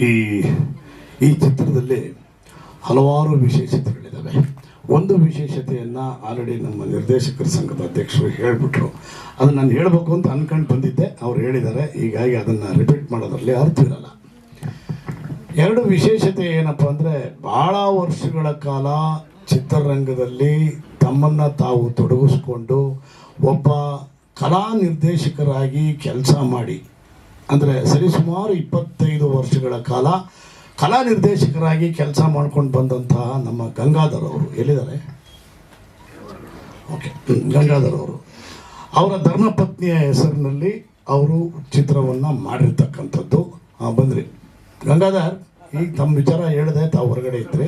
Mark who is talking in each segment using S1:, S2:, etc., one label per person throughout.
S1: ಈ ಈ ಚಿತ್ರದಲ್ಲಿ ಹಲವಾರು ವಿಶೇಷತೆಗಳಿದ್ದಾವೆ. ಒಂದು ವಿಶೇಷತೆಯನ್ನು ಆಲ್ರೆಡಿ ನಮ್ಮ ನಿರ್ದೇಶಕರ ಸಂಘದ ಅಧ್ಯಕ್ಷರು ಹೇಳಿಬಿಟ್ರು. ಅದು ನಾನು ಹೇಳಬೇಕು ಅಂತ ಅನ್ಕೊಂಡು ಬಂದಿದ್ದೆ. ಅವ್ರು ಹೇಳಿದ್ದಾರೆ. ಹೀಗಾಗಿ ಅದನ್ನು ರಿಪೀಟ್ ಮಾಡೋದ್ರಲ್ಲಿ ಅರ್ಥವಿರಲ್ಲ ಎರಡು ವಿಶೇಷತೆ ಏನಪ್ಪ ಅಂದರೆ ಭಾಳ ವರ್ಷಗಳ ಕಾಲ ಚಿತ್ರರಂಗದಲ್ಲಿ ತಮ್ಮನ್ನು ತಾವು ತೊಡಗಿಸ್ಕೊಂಡು ಒಬ್ಬ ಕಲಾ ನಿರ್ದೇಶಕರಾಗಿ ಕೆಲಸ ಮಾಡಿ ಅಂದರೆ ಸರಿಸುಮಾರು ಇಪ್ಪತ್ತೈದು ವರ್ಷಗಳ ಕಾಲ ಕಲಾ ನಿರ್ದೇಶಕರಾಗಿ ಕೆಲಸ ಮಾಡ್ಕೊಂಡು ಬಂದಂತಹ ನಮ್ಮ ಗಂಗಾಧರ್ ಅವರು ಎಲ್ಲಿದ್ದಾರೆ? ಓಕೆ ಗಂಗಾಧರ್ ಅವರು. ಅವರ ಧರ್ಮಪತ್ನಿಯ ಹೆಸರಿನಲ್ಲಿ ಅವರು ಚಿತ್ರವನ್ನು ಮಾಡಿರ್ತಕ್ಕಂಥದ್ದು. ಬಂದ್ರಿ. ಗಂಗಾಧರ್, ಈಗ ತಮ್ಮ ವಿಚಾರ ಹೇಳಿದೆ, ತಾವು ಹೊರಗಡೆ ಇದ್ರಿ.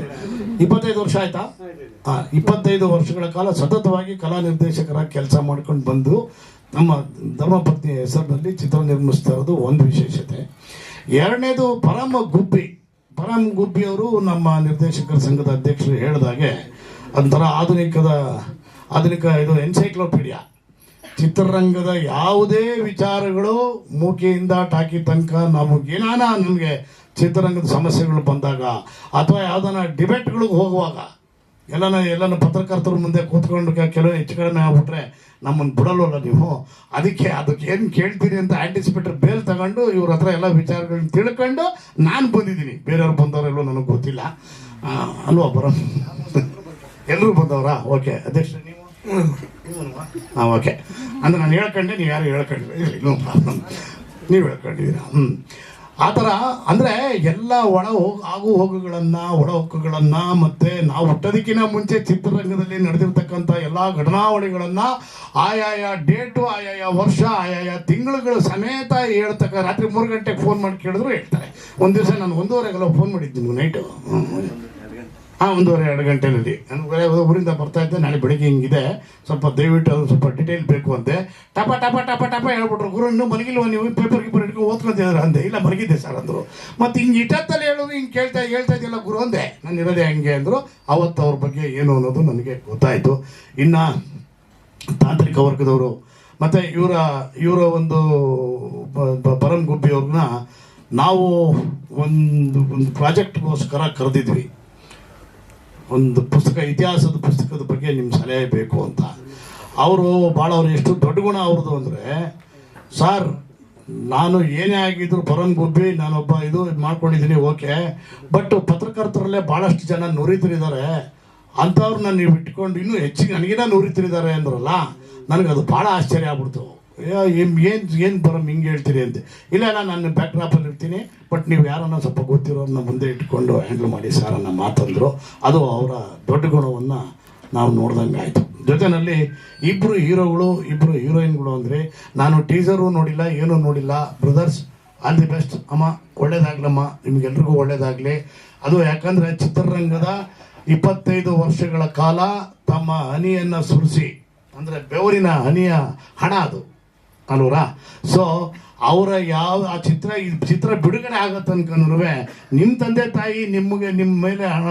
S1: ಇಪ್ಪತ್ತೈದು ವರ್ಷ ಆಯ್ತಾ? ಹಾಂ ಇಪ್ಪತ್ತೈದು ವರ್ಷಗಳ ಕಾಲ ಸತತವಾಗಿ ಕಲಾ ನಿರ್ದೇಶಕರಾಗಿ ಕೆಲಸ ಮಾಡ್ಕೊಂಡು ಬಂದು ನಮ್ಮ ಧರ್ಮಪತ್ನಿಯ ಹೆಸರಿನಲ್ಲಿ ಚಿತ್ರ ನಿರ್ಮಿಸ್ತಾ ಇರೋದು ಒಂದು ವಿಶೇಷತೆ. ಎರಡನೇದು ಪರಮ ಗುಬ್ಬಿ. ಪರಮ್ ಗುಬ್ಬಿ ಅವರು ನಮ್ಮ ನಿರ್ದೇಶಕರ ಸಂಘದ ಅಧ್ಯಕ್ಷರು ಹೇಳಿದಾಗೆ ಒಂಥರ ಆಧುನಿಕದ, ಆಧುನಿಕ ಇದು ಎನ್ಸೈಕ್ಲೋಪೀಡಿಯಾ ಚಿತ್ರರಂಗದ ಯಾವುದೇ ವಿಚಾರಗಳು ಮೂಕೆಯಿಂದ ಟಾಕಿ ತನಕ ನಮಗೇನಾನ ನಮಗೆ ಚಿತ್ರರಂಗದ ಸಮಸ್ಯೆಗಳು ಬಂದಾಗ ಅಥವಾ ಯಾವ್ದಾನ ಡಿಬೇಟ್ಗಳಿಗೆ ಹೋಗುವಾಗ ಎಲ್ಲನ ಎಲ್ಲನ ಪತ್ರಕರ್ತರ ಮುಂದೆ ಕೂತ್ಕೊಂಡು ಕೆಲವು ಹೆಚ್ಚು ಕಡಿಮೆ ಆಗ್ಬಿಟ್ರೆ ನಮ್ಮನ್ನು ಬಿಡಲ್ವಲ್ಲ ನೀವು? ಅದಕ್ಕೆ ಅದಕ್ಕೆ ಏನು ಕೇಳ್ತೀರಿ ಅಂತ ಆಂಟಿಸಿಪೇಟರ್ ಬೇಲ್ ತಗೊಂಡು ಇವ್ರ ಹತ್ರ ಎಲ್ಲ ವಿಚಾರಗಳನ್ನ ತಿಳ್ಕೊಂಡು ನಾನು ಬಂದಿದ್ದೀನಿ. ಬೇರೆಯವ್ರು ಬಂದವರೆಲ್ಲೋ ನನಗೆ ಗೊತ್ತಿಲ್ಲ. ಅಲ್ವಾ ಬರೋ? ಎಲ್ಲರೂ ಬಂದವರಾ? ಓಕೆ ಅಧ್ಯಕ್ಷ, ನೀವು? ಹಾಂ ಓಕೆ ಅಂದ್ರೆ ನಾನು ಹೇಳ್ಕೊಂಡೆ, ನೀವು ಯಾರು ಹೇಳ್ಕೊಂಡ್ರಿ? ನೀವು ಹೇಳ್ಕೊಂಡಿದ್ದೀರಾ? ಹ್ಞೂ ಆ ಥರ ಅಂದರೆ ಎಲ್ಲ ಒಳ ಆಗು ಹೋಗುಗಳನ್ನು ಒಳ ಹೊಕ್ಕುಗಳನ್ನು ಮತ್ತು ನಾವು ಹುಟ್ಟೋದಕ್ಕಿಂತ ಮುಂಚೆ ಚಿತ್ರರಂಗದಲ್ಲಿ ನಡೆದಿರ್ತಕ್ಕಂಥ ಎಲ್ಲ ಘಟನಾವಳಿಗಳನ್ನು ಆಯಾಯ ಡೇಟು, ಆಯಾಯ ವರ್ಷ, ಆಯಾಯ ತಿಂಗಳುಗಳ ಸಮೇತ ಹೇಳ್ತಕ್ಕ, ರಾತ್ರಿ ಮೂರು ಗಂಟೆಗೆ ಫೋನ್ ಮಾಡಿ ಕೇಳಿದ್ರು ಹೇಳ್ತಾರೆ. ಒಂದು ದಿವಸ ನಾನು ಒಂದೂವರೆಗೆಲ್ಲ ಫೋನ್ ಮಾಡಿದ್ದೀನಿ ನೈಟು ಹಾಂ ಒಂದೂವರೆ ಎರಡು ಗಂಟೆಯಲ್ಲಿ. ನಾನು ಊರಿಂದ ಬರ್ತಾ ಇದ್ದೆ, ನಾಳೆ ಬೆಳಿಗ್ಗೆ ಹಿಂಗಿದೆ. ಸ್ವಲ್ಪ ದಯವಿಟ್ಟು ಅದು ಸ್ವಲ್ಪ ಡಿಟೇಲ್ ಬೇಕು ಅಂತೆ ಟಪ ಟಪ ಟಪ ಟಪ ಹೇಳ್ಬಿಟ್ರು. ಗುರು, ಇನ್ನೂ ಮಲಗಿಲ್ವ ನೀವು? ಪೇಪರ್ ಗೀಪರ್ ಇಟ್ಕೊಂಡು ಓದ್ಕೊಂತಿದ್ದಾರೆ ಅಂದೆ? ಇಲ್ಲ, ಮಲಗಿದ್ದೆ ಸರ್ ಅಂದರು. ಮತ್ತು ಹಿಂಗೆ ಇಟ್ಟತ್ತಲ್ಲಿ ಹೇಳೋದು, ಹಿಂಗೆ ಕೇಳ್ತಾ, ಹೇಳ್ತಾ ಇದೆಯಲ್ಲ ಗುರು ಅಂದೆ. ನಾನು ಇರೋದೇ ಹಂಗೆ ಅಂದರು. ಅವತ್ತು ಅವ್ರ ಬಗ್ಗೆ ಏನು ಅನ್ನೋದು ನನಗೆ ಗೊತ್ತಾಯಿತು. ಇನ್ನು ತಾಂತ್ರಿಕ ವರ್ಗದವರು, ಮತ್ತು ಇವರ ಇವರ ಒಂದು ಬ- ಬ- ಪರಂ ಗುಬ್ಬಿ ನಾವು ಒಂದು ಒಂದು ಪ್ರಾಜೆಕ್ಟ್ಗೋಸ್ಕರ ಕರೆದಿದ್ವಿ. ಒಂದು ಪುಸ್ತಕ, ಇತಿಹಾಸದ ಪುಸ್ತಕದ ಬಗ್ಗೆ ನಿಮ್ಮ ಸಲಹೆ ಬೇಕು ಅಂತ. ಅವರು ಭಾಳ ಅವ್ರು ಎಷ್ಟು ದೊಡ್ಡ ಗುಣ ಅವ್ರದ್ದು ಅಂದರೆ, ಸರ್, ನಾನು ಏನೇ ಆಗಿದ್ರು ಪರಂ ಗುಬ್ಬಿ, ನಾನೊಬ್ಬ ಇದು ಮಾಡ್ಕೊಂಡಿದ್ದೀನಿ, ಓಕೆ. ಬಟ್ ಪತ್ರಕರ್ತರಲ್ಲೇ ಭಾಳಷ್ಟು ಜನ ನುರಿತರಿದ್ದಾರೆ ಅಂಥವ್ರನ್ನ ನೀವು ಇಟ್ಕೊಂಡು ಇನ್ನೂ ಹೆಚ್ಚಿಗೆ ನನಗಿನ್ನ ನುರಿತರಿದ್ದಾರೆ ಅಂದ್ರಲ್ಲ ನನಗೆ ಅದು ಭಾಳ ಆಶ್ಚರ್ಯ ಆಗ್ಬಿಡ್ತು. ಏನು ಏನು ಬರಮ್ ಹಿಂಗೆ ಹೇಳ್ತೀರಿ ಅಂತ. ಇಲ್ಲ ನಾನು ನನ್ನ ಬ್ಯಾಕ್ ಡ್ರಾಪಲ್ಲಿ ಇರ್ತೀನಿ ಬಟ್ ನೀವು ಯಾರನ್ನ ಸ್ವಲ್ಪ ಗೊತ್ತಿರೋರನ್ನ ಮುಂದೆ ಇಟ್ಕೊಂಡು ಹ್ಯಾಂಡಲ್ ಮಾಡಿ ಸರ್ ಅನ್ನ ಮಾತಂದರು, ಅದು ಅವರ ದೊಡ್ಡ ಗುಣವನ್ನು ನಾವು ನೋಡ್ದಂಗೆ ಆಯಿತು. ಜೊತೆಯಲ್ಲಿ ಇಬ್ಬರು ಹೀರೋಗಳು ಇಬ್ಬರು ಹೀರೋಯಿನ್ಗಳು ಅಂದರೆ, ನಾನು ಟೀಸರು ನೋಡಿಲ್ಲ, ಏನೂ ನೋಡಿಲ್ಲ. ಬ್ರದರ್ಸ್ ಆಲ್ ದಿ ಬೆಸ್ಟ್ ಅಮ್ಮ, ಒಳ್ಳೇದಾಗ್ಲಮ್ಮ. ನಿಮಗೆಲ್ರಿಗೂ ಒಳ್ಳೇದಾಗಲಿ. ಅದು ಯಾಕಂದರೆ ಚಿತ್ರರಂಗದ ಇಪ್ಪತ್ತೈದು ವರ್ಷಗಳ ಕಾಲ ತಮ್ಮ ಹನಿಯನ್ನು ಸುರಿಸಿ, ಅಂದರೆ ಬೆವರಿನ ಹನಿಯ ಹಣ ಅದು. ಅಲ್ವರಾ ಸೊ ಅವರ ಯಾವ ಆ ಚಿತ್ರ, ಈ ಚಿತ್ರ ಬಿಡುಗಡೆ ಆಗೋ ತನಕನೂ ನಿಮ್ಮ ತಂದೆ ತಾಯಿ ನಿಮಗೆ ನಿಮ್ಮ ಮೇಲೆ ಹಣ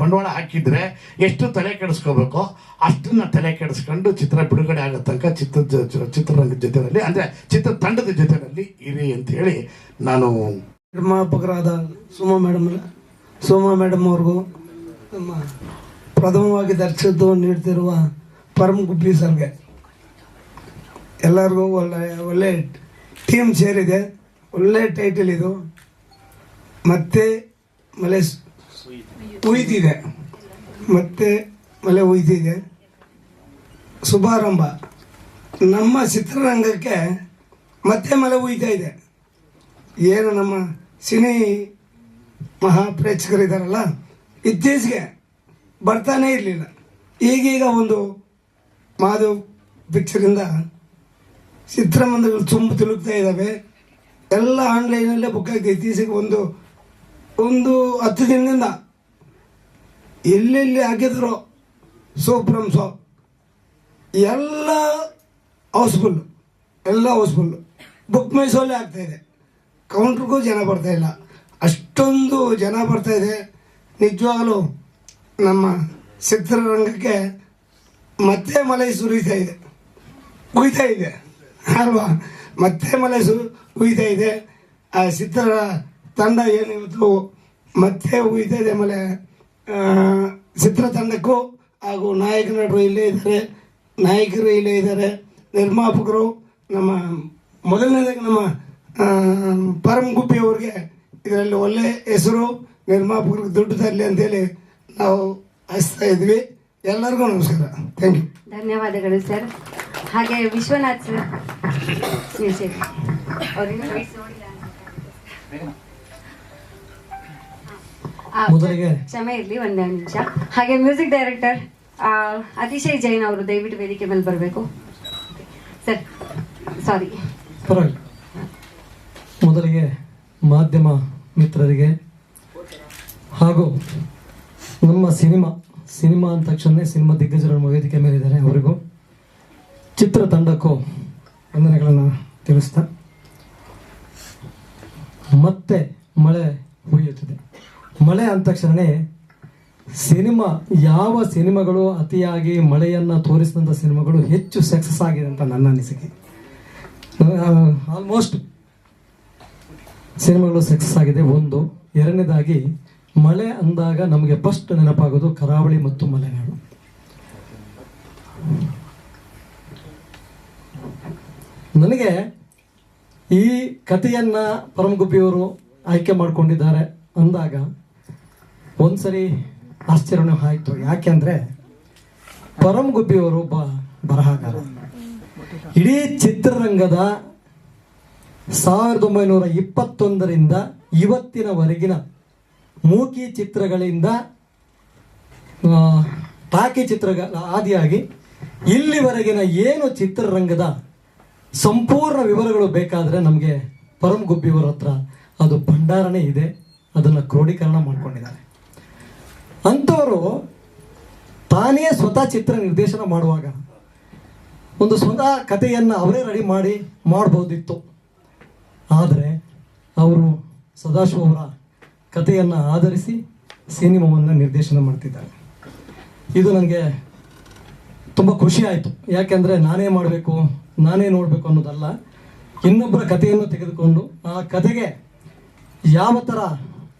S1: ಬಂಡವಾಳ ಹಾಕಿದ್ರೆ ಎಷ್ಟು ತಲೆ ಕೆಡಿಸ್ಕೋಬೇಕು? ಅಷ್ಟನ್ನು ತಲೆ ಕೆಡಿಸ್ಕೊಂಡು ಚಿತ್ರ ಬಿಡುಗಡೆ ಆಗೋ ತನಕ ಚಿತ್ರ ಚಿತ್ರರಂಗದ ಜೊತೆಯಲ್ಲಿ, ಅಂದರೆ ಚಿತ್ರ ತಂಡದ ಜೊತೆಯಲ್ಲಿ ಇರಿ ಅಂತ ಹೇಳಿ ನಾನು
S2: ನಿರ್ಮಾಪಕರಾದ ಸುಮಾ ಮೇಡಮ್ ಸುಮಾ ಮೇಡಮ್ ಅವ್ರಿಗೂ ನಮ್ಮ ಪ್ರಥಮವಾಗಿ ದರ್ಶನ ನೀಡ್ತಿರುವ ಪರಮ ಗುಬ್ಬಿ ಸರ್ಗೆ. ಎಲ್ಲರಿಗೂ ಒಳ್ಳೆ ಒಳ್ಳೆ ಟೀಮ್ ಸೇರಿದೆ. ಒಳ್ಳೆ ಟೈಟಲ್ ಇದು. ಮತ್ತೆ ಮಳೆ ಉಯ್ತಿದೆ ಮತ್ತೆ ಮಳೆ ಉಯ್ತಿದೆ ಶುಭಾರಂಭ. ನಮ್ಮ ಚಿತ್ರರಂಗಕ್ಕೆ ಮತ್ತೆ ಮಳೆ ಉಯ್ತಾ ಇದೆ. ಏನು ನಮ್ಮ ಸಿನಿ ಮಹಾ ಪ್ರೇಕ್ಷಕರಿದ್ದಾರಲ್ಲ ಇತ್ತೀಚೆಗೆ ಬರ್ತಾನೇ ಇರಲಿಲ್ಲ. ಈಗೀಗ ಒಂದು ಮಾಧವ್ ಪಿಕ್ಚರಿಂದ ಚಿತ್ರಮಂದಿರಗಳು ತುಂಬ ತಿಳುಕ್ತಾ ಇದ್ದಾವೆ. ಎಲ್ಲ ಆನ್ಲೈನಲ್ಲೇ ಬುಕ್ ಆಗಿದೆ ಇತ್ತೀಚೆಗೆ ಒಂದು ಒಂದು ಹತ್ತು ದಿನದಿಂದ ಎಲ್ಲೆಲ್ಲಿ ಹಾಕಿದ್ರು ಸೋಪ್ರಮ್ ಸೋ ಎಲ್ಲ ಹೌಸ್ಫುಲ್ಲು ಎಲ್ಲ ಹೌಸ್ಫುಲ್ಲು ಬುಕ್ ಮೈ ಶೋಲ್ಲೇ ಆಗ್ತಾಯಿದೆ ಕೌಂಟ್ರಿಗೂ ಜನ ಬರ್ತಾ ಇಲ್ಲ. ಅಷ್ಟೊಂದು ಜನ ಬರ್ತಾ ಇದೆ. ನಿಜವಾಗಲೂ ನಮ್ಮ ಚಿತ್ರರಂಗಕ್ಕೆ ಮತ್ತೆ ಮಲೈ ಸುರಿತಾ ಇದೆ. ಕುಯ್ತಾ ಇದೆ. ಅಲ್ವಾ? ಮತ್ತೆ ಮಳೆ ಸು ಉಯ್ತಾ ಇದೆ. ಆ ಚಿತ್ರ ತಂಡ ಏನಿವತ್ತು ಮತ್ತೆ ಇದೆ ಆಮೇಲೆ ಚಿತ್ರ ತಂಡಕ್ಕೂ ಹಾಗೂ ನಾಯಕ ನಟರು ಇಲ್ಲೇ ಇದ್ದಾರೆ. ನಾಯಕರು ಇಲ್ಲೇ ಇದ್ದಾರೆ. ನಿರ್ಮಾಪಕರು ನಮ್ಮ ಮೊದಲನೇದಾಗಿ ನಮ್ಮ ಪರಮ್ ಗುಬ್ಬಿ ಅವ್ರಿಗೆ ಇದರಲ್ಲಿ ಒಳ್ಳೆ ಹೆಸರು, ನಿರ್ಮಾಪಕರಿಗೆ ದುಡ್ಡು ತರಲಿ ಅಂತೇಳಿ ನಾವು ಹಚ್ತಾ ಇದ್ವಿ. ಎಲ್ಲರಿಗೂ ನಮಸ್ಕಾರ. ಥ್ಯಾಂಕ್ ಯು
S3: ಧನ್ಯವಾದಗಳು, ಸರ್. ಹಾಗೆ ವಿಶ್ವನಾಥ್ ಸರ್ ಕ್ಷಮೆ ಇರಲಿ ಒಂದು ನಿಮಿಷ. ಹಾಗೆ ಮ್ಯೂಸಿಕ್ ಡೈರೆಕ್ಟರ್ ಅತಿಶಯ್ ಜೈನ್ ಅವರು ದಯವಿಟ್ಟು ವೇದಿಕೆ ಮೇಲೆ ಬರಬೇಕು. Sir sorry.
S4: ಮೊದಲಿಗೆ ಮಾಧ್ಯಮ ಮಿತ್ರರಿಗೆ ಹಾಗೂ ನಮ್ಮ ಸಿನಿಮಾ ಸಿನಿಮಾ ಅಂದ ತಕ್ಷಣ ಸಿನಿಮಾ ದಿಗ್ಗಜರು ವೇದಿಕೆ ಮೇಲಿದ್ದಾರೆ ಅವರಿಗೂ. ಚಿತ್ರತಂಡಕ್ಕೂ ವಂದನೆಗಳನ್ನು ತಿಳಿಸ್ತಾ. ಮತ್ತೆ ಮಳೆ ಹುಯ್ಯುತ್ತಿದೆ. ಮಳೆ ಅಂದ ತಕ್ಷಣ ಸಿನಿಮಾ, ಯಾವ ಸಿನಿಮಾಗಳು ಅತಿಯಾಗಿ ಮಳೆಯನ್ನು ತೋರಿಸಿದಂಥ ಸಿನಿಮಾಗಳು ಹೆಚ್ಚು ಸಕ್ಸಸ್ ಆಗಿದೆ ಅಂತ ನನ್ನ ಅನಿಸಿಕೆ. ಆಲ್ಮೋಸ್ಟ್ ಸಿನಿಮಾಗಳು ಸಕ್ಸಸ್ ಆಗಿದೆ ಒಂದು. ಎರಡನೇದಾಗಿ, ಮಳೆ ಅಂದಾಗ ನಮಗೆ ಫಸ್ಟ್ ನೆನಪಾಗೋದು ಕರಾವಳಿ ಮತ್ತು ಮಲೆನಾಡು. ನನಗೆ ಈ ಕಥೆಯನ್ನ ಪರಮಗುಬ್ಬಿಯವರು ಆಯ್ಕೆ ಮಾಡಿಕೊಂಡಿದ್ದಾರೆ ಅಂದಾಗ ಒಂದ್ಸರಿ ಆಶ್ಚರ್ಯನೂ ಆಯಿತು. ಯಾಕೆಂದ್ರೆ ಪರಮಗುಬ್ಬಿಯವರು ಒಬ್ಬ ಬರಹಗಾರ. ಇಡೀ ಚಿತ್ರರಂಗದ ಸಾವಿರದ ಒಂಬೈನೂರ ಇಪ್ಪತ್ತೊಂದರಿಂದ ಇವತ್ತಿನವರೆಗಿನ ಮೂಕಿ ಚಿತ್ರಗಳಿಂದ ಟಾಕಿ ಚಿತ್ರಗಳ ಆದಿಯಾಗಿ ಇಲ್ಲಿವರೆಗಿನ ಏನು ಚಿತ್ರರಂಗದ ಸಂಪೂರ್ಣ ವಿವರಗಳು ಬೇಕಾದರೆ ನಮಗೆ ಪರಮ್ ಗುಬ್ಬಿಯವರ ಹತ್ರ ಅದು ಭಂಡಾರನೇ ಇದೆ. ಅದನ್ನು ಕ್ರೋಢೀಕರಣ ಮಾಡ್ಕೊಂಡಿದ್ದಾರೆ. ಅಂಥವರು ತಾನೇ ಸ್ವತಃ ಚಿತ್ರ ನಿರ್ದೇಶನ ಮಾಡುವಾಗ ಒಂದು ಸ್ವತಃ ಕಥೆಯನ್ನು ಅವರೇ ರೆಡಿ ಮಾಡಿ ಮಾಡ್ಬೋದಿತ್ತು. ಆದರೆ ಅವರು ಸದಾಶಿವ ಅವರ ಕಥೆಯನ್ನು ಆಧರಿಸಿ ಸಿನಿಮಾವನ್ನು ನಿರ್ದೇಶನ ಮಾಡ್ತಿದ್ದಾರೆ. ಇದು ನನಗೆ ತುಂಬ ಖುಷಿ ಆಯಿತು. ಯಾಕೆಂದರೆ ನಾನೇ ಮಾಡಬೇಕು ನಾನೇ ನೋಡಬೇಕು ಅನ್ನೋದಲ್ಲ, ಇನ್ನೊಬ್ಬರ ಕಥೆಯನ್ನು ತೆಗೆದುಕೊಂಡು ಆ ಕಥೆಗೆ ಯಾವ ಥರ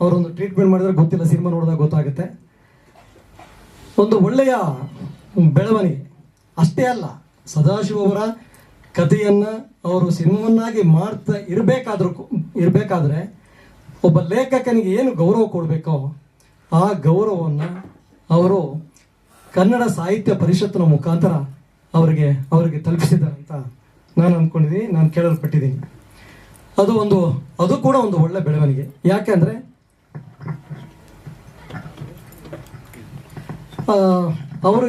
S4: ಅವರೊಂದು ಟ್ರೀಟ್ಮೆಂಟ್ ಮಾಡಿದ್ರೆ ಗೊತ್ತಿಲ್ಲ, ಸಿನಿಮಾ ನೋಡಿದಾಗ ಗೊತ್ತಾಗುತ್ತೆ. ಒಂದು ಒಳ್ಳೆಯ ಬೆಳವಣಿಗೆ, ಅಷ್ಟೇ ಅಲ್ಲ, ಸದಾಶಿವ ಅವರ ಕಥೆಯನ್ನ ಅವರು ಸಿನಿಮಾವನ್ನಾಗಿ ಮಾಡ್ತಾ ಇರಬೇಕಾದ್ರೂ ಇರಬೇಕಾದ್ರೆ ಒಬ್ಬ ಲೇಖಕನಿಗೆ ಏನು ಗೌರವ ಕೊಡಬೇಕೋ, ಆ ಗೌರವವನ್ನು ಅವರು ಕನ್ನಡ ಸಾಹಿತ್ಯ ಪರಿಷತ್ತಿನ ಮುಖಾಂತರ ಅವರಿಗೆ ಅವರಿಗೆ ತಲುಪಿಸಿದ್ದಾರೆ ಅಂತ ನಾನು ಅಂದ್ಕೊಂಡಿದ್ದೀನಿ ನಾನು ಕೇಳಲ್ಪಟ್ಟಿದ್ದೀನಿ. ಅದು ಒಂದು ಅದು ಕೂಡ ಒಂದು ಒಳ್ಳೆ ಬೆಳವಣಿಗೆ. ಯಾಕೆಂದರೆ ಆ, ಅವರು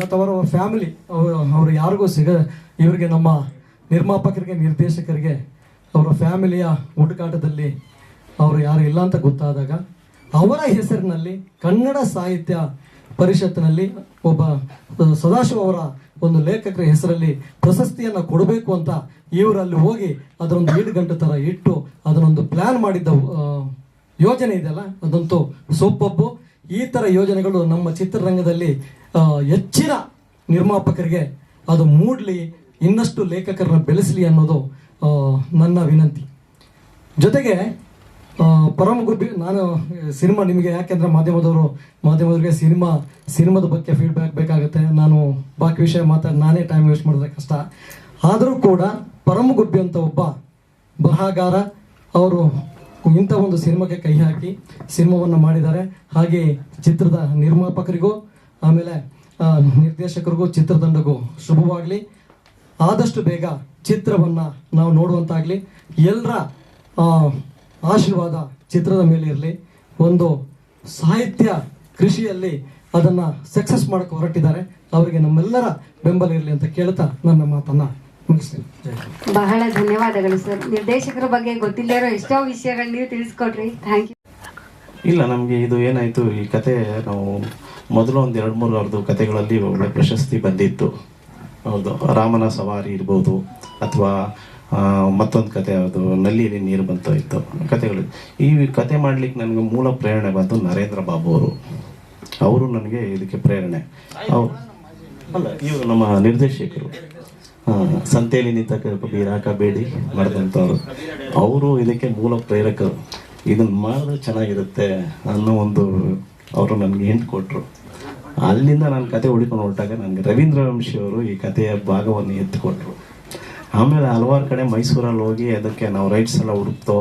S4: ಅಥವಾ ಅವರ ಫ್ಯಾಮಿಲಿ ಅವರು ಅವರು ಯಾರಿಗೂ ಸಿಗ ಇವರಿಗೆ ನಮ್ಮ ನಿರ್ಮಾಪಕರಿಗೆ ನಿರ್ದೇಶಕರಿಗೆ ಅವರ ಫ್ಯಾಮಿಲಿಯ ಹುಡುಕಾಟದಲ್ಲಿ ಅವರು ಯಾರು ಇಲ್ಲ ಅಂತ ಗೊತ್ತಾದಾಗ ಅವರ ಹೆಸರಿನಲ್ಲಿ ಕನ್ನಡ ಸಾಹಿತ್ಯ ಪರಿಷತ್ತಿನಲ್ಲಿ ಒಬ್ಬ ಸದಾಶಿವ ಅವರ ಒಂದು ಲೇಖಕರ ಹೆಸರಲ್ಲಿ ಪ್ರಶಸ್ತಿಯನ್ನು ಕೊಡಬೇಕು ಅಂತ ಇವರಲ್ಲಿ ಹೋಗಿ ಅದರೊಂದು ಏಳು ಗಂಟೆ ಥರ ಇಟ್ಟು ಅದನ್ನೊಂದು ಪ್ಲ್ಯಾನ್ ಮಾಡಿದ್ದ ಯೋಜನೆ ಇದೆಯಲ್ಲ? ಅದಂತೂ ಸೂಪಬ್ಬು ಈ ಥರ ಯೋಜನೆಗಳು ನಮ್ಮ ಚಿತ್ರರಂಗದಲ್ಲಿ ಹೆಚ್ಚಿನ ನಿರ್ಮಾಪಕರಿಗೆ ಅದು ಮೂಡಲಿ ಇನ್ನಷ್ಟು ಲೇಖಕರನ್ನ ಬೆಳೆಸಲಿ ಅನ್ನೋದು ನನ್ನ ವಿನಂತಿ. ಜೊತೆಗೆ ಪರಮ ಗುಬ್ಬಿ ನಾನು ಸಿನಿಮಾ ನಿಮಗೆ ಯಾಕೆಂದ್ರೆ ಮಾಧ್ಯಮದವರು, ಮಾಧ್ಯಮದವರಿಗೆ ಸಿನಿಮಾ, ಸಿನಿಮಾದ ಬಗ್ಗೆ ಫೀಡ್ಬ್ಯಾಕ್ ಬೇಕಾಗುತ್ತೆ. ನಾನು ಬಾಕಿ ವಿಷಯ ಮಾತಾಡಿ ನಾನೇ ಟೈಮ್ ವೇಸ್ಟ್ ಮಾಡಿದ್ರೆ ಕಷ್ಟ. ಆದರೂ ಕೂಡ ಪರಮ ಗುಬ್ಬಿ ಅಂತ ಒಬ್ಬ ಬರಹಗಾರ, ಅವರು ಇಂಥ ಒಂದು ಸಿನಿಮಾಕ್ಕೆ ಕೈ ಹಾಕಿ ಸಿನಿಮಾವನ್ನು ಮಾಡಿದ್ದಾರೆ. ಹಾಗೆ ಚಿತ್ರದ ನಿರ್ಮಾಪಕರಿಗೂ, ಆಮೇಲೆ ನಿರ್ದೇಶಕರಿಗೂ, ಚಿತ್ರತಂಡಗೂ ಶುಭವಾಗಲಿ. ಆದಷ್ಟು ಬೇಗ ಚಿತ್ರವನ್ನು ನಾವು ನೋಡುವಂತಾಗಲಿ. ಎಲ್ಲರ ಆಶೀರ್ವಾದ ಚಿತ್ರದ ಮೇಲೆ ಇರಲಿ. ಒಂದು ಸಾಹಿತ್ಯ ಕೃಷಿಯಲ್ಲಿ ಅದನ್ನು ಸಕ್ಸಸ್ ಮಾಡಕ್ಕೆ ಹೊರಟಿದ್ದಾರೆ. ಅವರಿಗೆ ನಮ್ಮೆಲ್ಲರ ಬೆಂಬಲ ಇರಲಿ ಅಂತ ಕೇಳ್ತಾ ನನ್ನ ಮಾತನ್ನು ಮುಗಿಸ್ತೀನಿ.
S3: ಬಹಳ ಧನ್ಯವಾದಗಳು ಸರ್. ನಿರ್ದೇಶಕರ ಬಗ್ಗೆ ಗೊತ್ತಿಲ್ಲರೋ ಎಷ್ಟೋ ವಿಷಯಗಳು ನೀವು ತಿಳಿಸ್ಕೊಡ್ರಿ ಥ್ಯಾಂಕ್ ಯು
S5: ಇಲ್ಲ ನಮಗೆ ಇದು ಏನಾಯಿತು ಈ ಕತೆ ನಾವು ಮೊದಲು ಒಂದು ಎರಡು ಮೂರು ಅವ್ರದ್ದು ಕತೆಗಳಲ್ಲಿ ಒಳ್ಳೆ ಪ್ರಶಸ್ತಿ ಬಂದಿತ್ತು. ಹೌದು ರಾಮನ ಸವಾರಿ ಇರ್ಬೋದು ಅಥವಾ ಮತ್ತೊಂದು ಕತೆ ಅದು ನಲ್ಲಿಯಲ್ಲಿ ನೀರು ಬಂತು ಇತ್ತು. ಕತೆಗಳು. ಈ ಕತೆ ಮಾಡ್ಲಿಕ್ಕೆ ನನಗೆ ಮೂಲ ಪ್ರೇರಣೆ ಬಂತು ನರೇಂದ್ರ ಬಾಬು ಅವರು. ಅವರು ನನಗೆ ಇದಕ್ಕೆ ಪ್ರೇರಣೆ. ಅಲ್ಲ, ಇವರು ನಮ್ಮ ನಿರ್ದೇಶಕರು. ಸಂತೆಯಲ್ಲಿ ನಿಂತ ಬೀರಾಕಬೇಡಿ ಮಾಡಿದಂಥವ್ರು. ಅವರು ಇದಕ್ಕೆ ಮೂಲ ಪ್ರೇರಕರು. ಇದನ್ನ ಮಾಡಿದ್ರೆ ಚೆನ್ನಾಗಿರುತ್ತೆ ಅನ್ನೋ ಒಂದು ಅವರು ನನಗೆ ಹಿಂಟ್ ಕೊಟ್ಟರು ಅಲ್ಲಿಂದ ನಾನು ಕತೆ ಹುಡುಕೊಂಡು ಹೊರಟಾಗ ನನಗೆ ರವೀಂದ್ರ ವಂಶಿ ಅವರು ಈ ಕಥೆಯ ಭಾಗವನ್ನು ಎತ್ತಿಕೊಟ್ರು ಆಮೇಲೆ ಹಲವಾರು ಕಡೆ ಮೈಸೂರಲ್ಲಿ ಹೋಗಿ ಅದಕ್ಕೆ ನಾವು ರೈಟ್ಸ್ ಎಲ್ಲ ಹುಡುಕ್ತೋ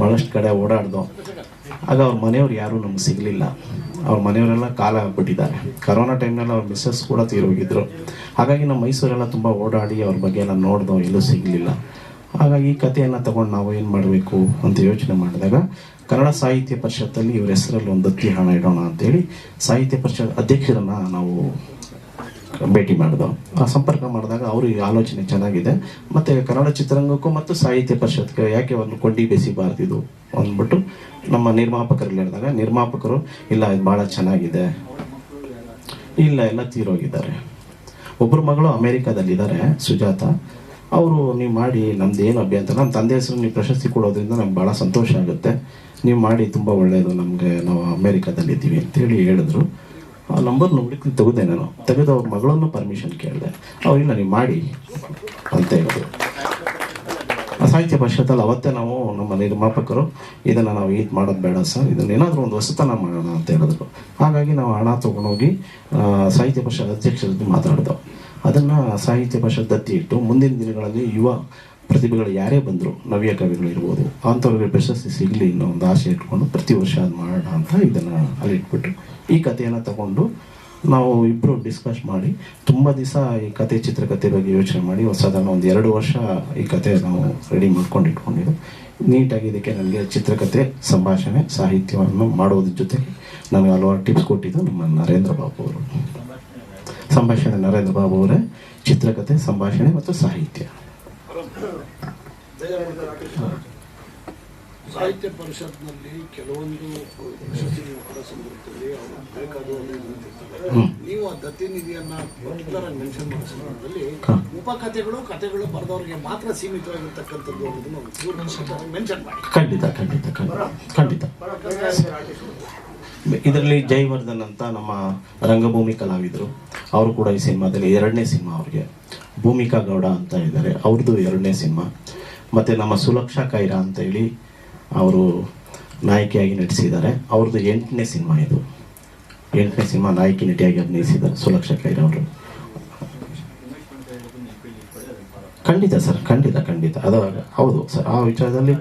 S5: ಭಾಳಷ್ಟು ಕಡೆ ಓಡಾಡ್ದೋ, ಆಗ ಅವ್ರ ಮನೆಯವ್ರು ಯಾರೂ ನಮ್ಗೆ ಸಿಗಲಿಲ್ಲ. ಅವ್ರ ಮನೆಯವರೆಲ್ಲ ಕಾಲ ಆಗ್ಬಿಟ್ಟಿದ್ದಾರೆ ಕರೋನಾ ಟೈಮ್ನಲ್ಲಿ ಅವ್ರ ಮಿಸ್ಸಸ್ ಕೂಡ ತೀರೋಗಿದ್ರು ಹಾಗಾಗಿ ನಮ್ಮ ಮೈಸೂರೆಲ್ಲ ತುಂಬ ಓಡಾಡಿ ಅವ್ರ ಬಗ್ಗೆ ಎಲ್ಲ ನೋಡ್ದೋ ಎಲ್ಲೂ ಸಿಗಲಿಲ್ಲ. ಹಾಗಾಗಿ ಈ ಕಥೆಯನ್ನು ತಗೊಂಡು ನಾವು ಏನು ಮಾಡಬೇಕು ಅಂತ ಯೋಚನೆ ಮಾಡಿದಾಗ, ಕನ್ನಡ ಸಾಹಿತ್ಯ ಪರಿಷತ್ತಲ್ಲಿ ಇವ್ರ ಹೆಸರಲ್ಲಿ ಒಂದು ದತ್ತಿ ಹಣ ಇಡೋಣ ಅಂತೇಳಿ ಸಾಹಿತ್ಯ ಪರಿಷತ್ ಅಧ್ಯಕ್ಷರನ್ನು ನಾವು ಭೇಟಿ ಮಾಡಿದೋ ಆ ಸಂಪರ್ಕ ಮಾಡಿದಾಗ ಅವರು ಈ ಆಲೋಚನೆ ಚೆನ್ನಾಗಿದೆ. ಮತ್ತೆ ಕನ್ನಡ ಚಿತ್ರರಂಗಕ್ಕೂ ಮತ್ತು ಸಾಹಿತ್ಯ ಪರಿಷತ್ಗೆ ಯಾಕೆ ಒಂದು ಕೊಂಡಿ ಬೆಸಿಬಾರ್ದಿದು ಅಂದ್ಬಿಟ್ಟು ನಮ್ಮ ನಿರ್ಮಾಪಕರಲ್ಲಿ ಹೇಳಿದಾಗ, ನಿರ್ಮಾಪಕರು, ಇಲ್ಲ, ಇದು ಭಾಳ ಚೆನ್ನಾಗಿದೆ. ಇಲ್ಲ, ಎಲ್ಲ ತೀರೋಗಿದ್ದಾರೆ. ಒಬ್ಬರು ಮಗಳು ಅಮೇರಿಕಾದಲ್ಲಿದ್ದಾರೆ, ಸುಜಾತ. ಅವರು ನೀವು ಮಾಡಿ ನಮ್ದು ಏನು ಅಭ್ಯಂತರ ನಮ್ಮ ತಂದೆ ಹೆಸರು ನೀವು ಪ್ರಶಸ್ತಿ ಕೊಡೋದ್ರಿಂದ ನಮ್ಗೆ ಭಾಳ ಸಂತೋಷ ಆಗುತ್ತೆ. ನೀವು ಮಾಡಿ, ತುಂಬ ಒಳ್ಳೆಯದು ನಮಗೆ. ನಾವು ಅಮೇರಿಕಾದಲ್ಲಿದ್ದೀವಿ ಅಂತೇಳಿ ಹೇಳಿದ್ರು. ಆ ನಂಬರ್ ಹುಡುಕಿ ತೆಗೆದೆ ನಾನು. ತೆಗೆದು ಅವ್ರ ಮಗಳನ್ನು ಪರ್ಮಿಷನ್ ಕೇಳಿದೆ. ಅವ್ರಿಗೆ ನನಗೆ ಮಾಡಿ ಅಂತ ಹೇಳಿದ್ರು ಸಾಹಿತ್ಯ ಪರಿಷತ್ತಲ್ಲಿ ಅವತ್ತೇ ನಾವು ನಮ್ಮ ನಿರ್ಮಾಪಕರು ಇದನ್ನು ನಾವು ಇದು ಮಾಡೋದು ಬೇಡ ಸರ್, ಇದನ್ನ ಏನಾದರೂ ಒಂದು ಹೊಸತನ ಮಾಡೋಣ ಅಂತ ಹೇಳಿದ್ರು. ಹಾಗಾಗಿ ನಾವು ಹಣ ತೊಗೊಂಡೋಗಿ ಸಾಹಿತ್ಯ ಪರಿಷತ್ ಅಧ್ಯಕ್ಷರ ಜೊತೆ ಮಾತಾಡಿದೆವು. ಅದನ್ನು ಸಾಹಿತ್ಯ ಪರಿಷತ್ ದತ್ತಿ ಇಟ್ಟು ಮುಂದಿನ ದಿನಗಳಲ್ಲಿ ಯುವ ಪ್ರತಿಭೆಗಳು ಯಾರೇ ಬಂದರು ನವ್ಯ ಕವಿಗಳು ಇರ್ಬೋದು, ಅಂಥವ್ರಿಗೆ ಪ್ರಶಸ್ತಿ ಸಿಗಲಿ ಅನ್ನೋ ಒಂದು ಆಸೆ ಇಟ್ಕೊಂಡು ಪ್ರತಿ ವರ್ಷ ಅದು ಮಾಡೋಣ ಅಂತ ಇದನ್ನು ಅಲ್ಲಿ ಇಟ್ಬಿಟ್ರು. ಈ ಕಥೆಯನ್ನು ತಗೊಂಡು ನಾವು ಇಬ್ಬರು ಡಿಸ್ಕಸ್ ಮಾಡಿ, ತುಂಬ ದಿವಸ ಈ ಕತೆ ಚಿತ್ರಕಥೆ ಬಗ್ಗೆ ಯೋಚನೆ ಮಾಡಿ ಹೊಸದನ್ನು ಒಂದು ಎರಡು ವರ್ಷ ಈ ಕತೆ ನಾವು ರೆಡಿ ಮಾಡ್ಕೊಂಡು ಇಟ್ಕೊಂಡಿದ್ದು. ನೀಟಾಗಿ ಇದಕ್ಕೆ ನನಗೆ ಚಿತ್ರಕಥೆ, ಸಂಭಾಷಣೆ, ಸಾಹಿತ್ಯವನ್ನು ಮಾಡೋದ್ರ ಜೊತೆಗೆ ನನಗೆ ಹಲವಾರು ಟಿಪ್ಸ್ ಕೊಟ್ಟಿದ್ದು ನಮ್ಮ ನರೇಂದ್ರ ಬಾಬು ಅವರು. ಸಂಭಾಷಣೆ ನರೇಂದ್ರ ಬಾಬು ಅವರೇ, ಚಿತ್ರಕಥೆ, ಸಂಭಾಷಣೆ ಮತ್ತು ಸಾಹಿತ್ಯ.
S1: ಸಾಹಿತ್ಯ ಪರಿಷತ್ನಲ್ಲಿ ಕೆಲವೊಂದು ಪ್ರಶಸ್ತಿಗಳು ಕೂಡ ಸಂದರ್ಭದಲ್ಲಿ ಅವರು ಬೇಕಾದವರು ನಿಂತಿರ್ತಾರೆ. ನೀವು ಆ ದತ್ತಿ ನಿಧಿಯನ್ನ ಪರ್ಟಿಕ್ಯುಲರ್ ಆಗಿ ಮೆನ್ಷನ್ ಮಾಡೋ ಸಂದರ್ಭದಲ್ಲಿ ಉಪಕಥೆಗಳು ಕಥೆಗಳು ಬರೆದವರಿಗೆ ಮಾತ್ರ ಸೀಮಿತವಾಗಿರ್ತಕ್ಕಂಥದ್ದು ಅನ್ನೋದನ್ನ ಮೆನ್ಷನ್ ಮಾಡಿ.
S5: ಖಂಡಿತ ಖಂಡಿತ ಖಂಡಿತ ಖಂಡಿತ. ಇದರಲ್ಲಿ ಜೈವರ್ಧನ್ ಅಂತ ನಮ್ಮ ರಂಗಭೂಮಿ ಕಲಾವಿದರು. ಅವರು ಕೂಡ ಈ ಸಿನಿಮಾದಲ್ಲಿ ಎರಡನೇ ಸಿನಿಮಾ ಅವ್ರಿಗೆ ಭೂಮಿಕಾ ಗೌಡ ಅಂತ ಇದ್ದಾರೆ. ಅವ್ರದ್ದು ಎರಡನೇ ಸಿನಿಮಾ. ಮತ್ತು ನಮ್ಮ ಸುಲಕ್ಷಾ ಕೈರಾ ಅಂತ ಹೇಳಿ ಅವರು ನಾಯಕಿಯಾಗಿ ನಟಿಸಿದ್ದಾರೆ. ಅವ್ರದ್ದು ಎಂಟನೇ ಸಿನಿಮಾ ಇದು. ಎಂಟನೇ ಸಿನಿಮಾ ನಾಯಕಿ ನಟಿಯಾಗಿ ಅಭಿನಯಿಸಿದ್ದಾರೆ ಸುಲಕ್ಷಾ ಕೈರಾ ಅವರು. ಖಂಡಿತ ಸರ್, ಖಂಡಿತ ಖಂಡಿತ. ಅದು ಹೌದು ಸರ್, ಆ ವಿಚಾರದಲ್ಲಿ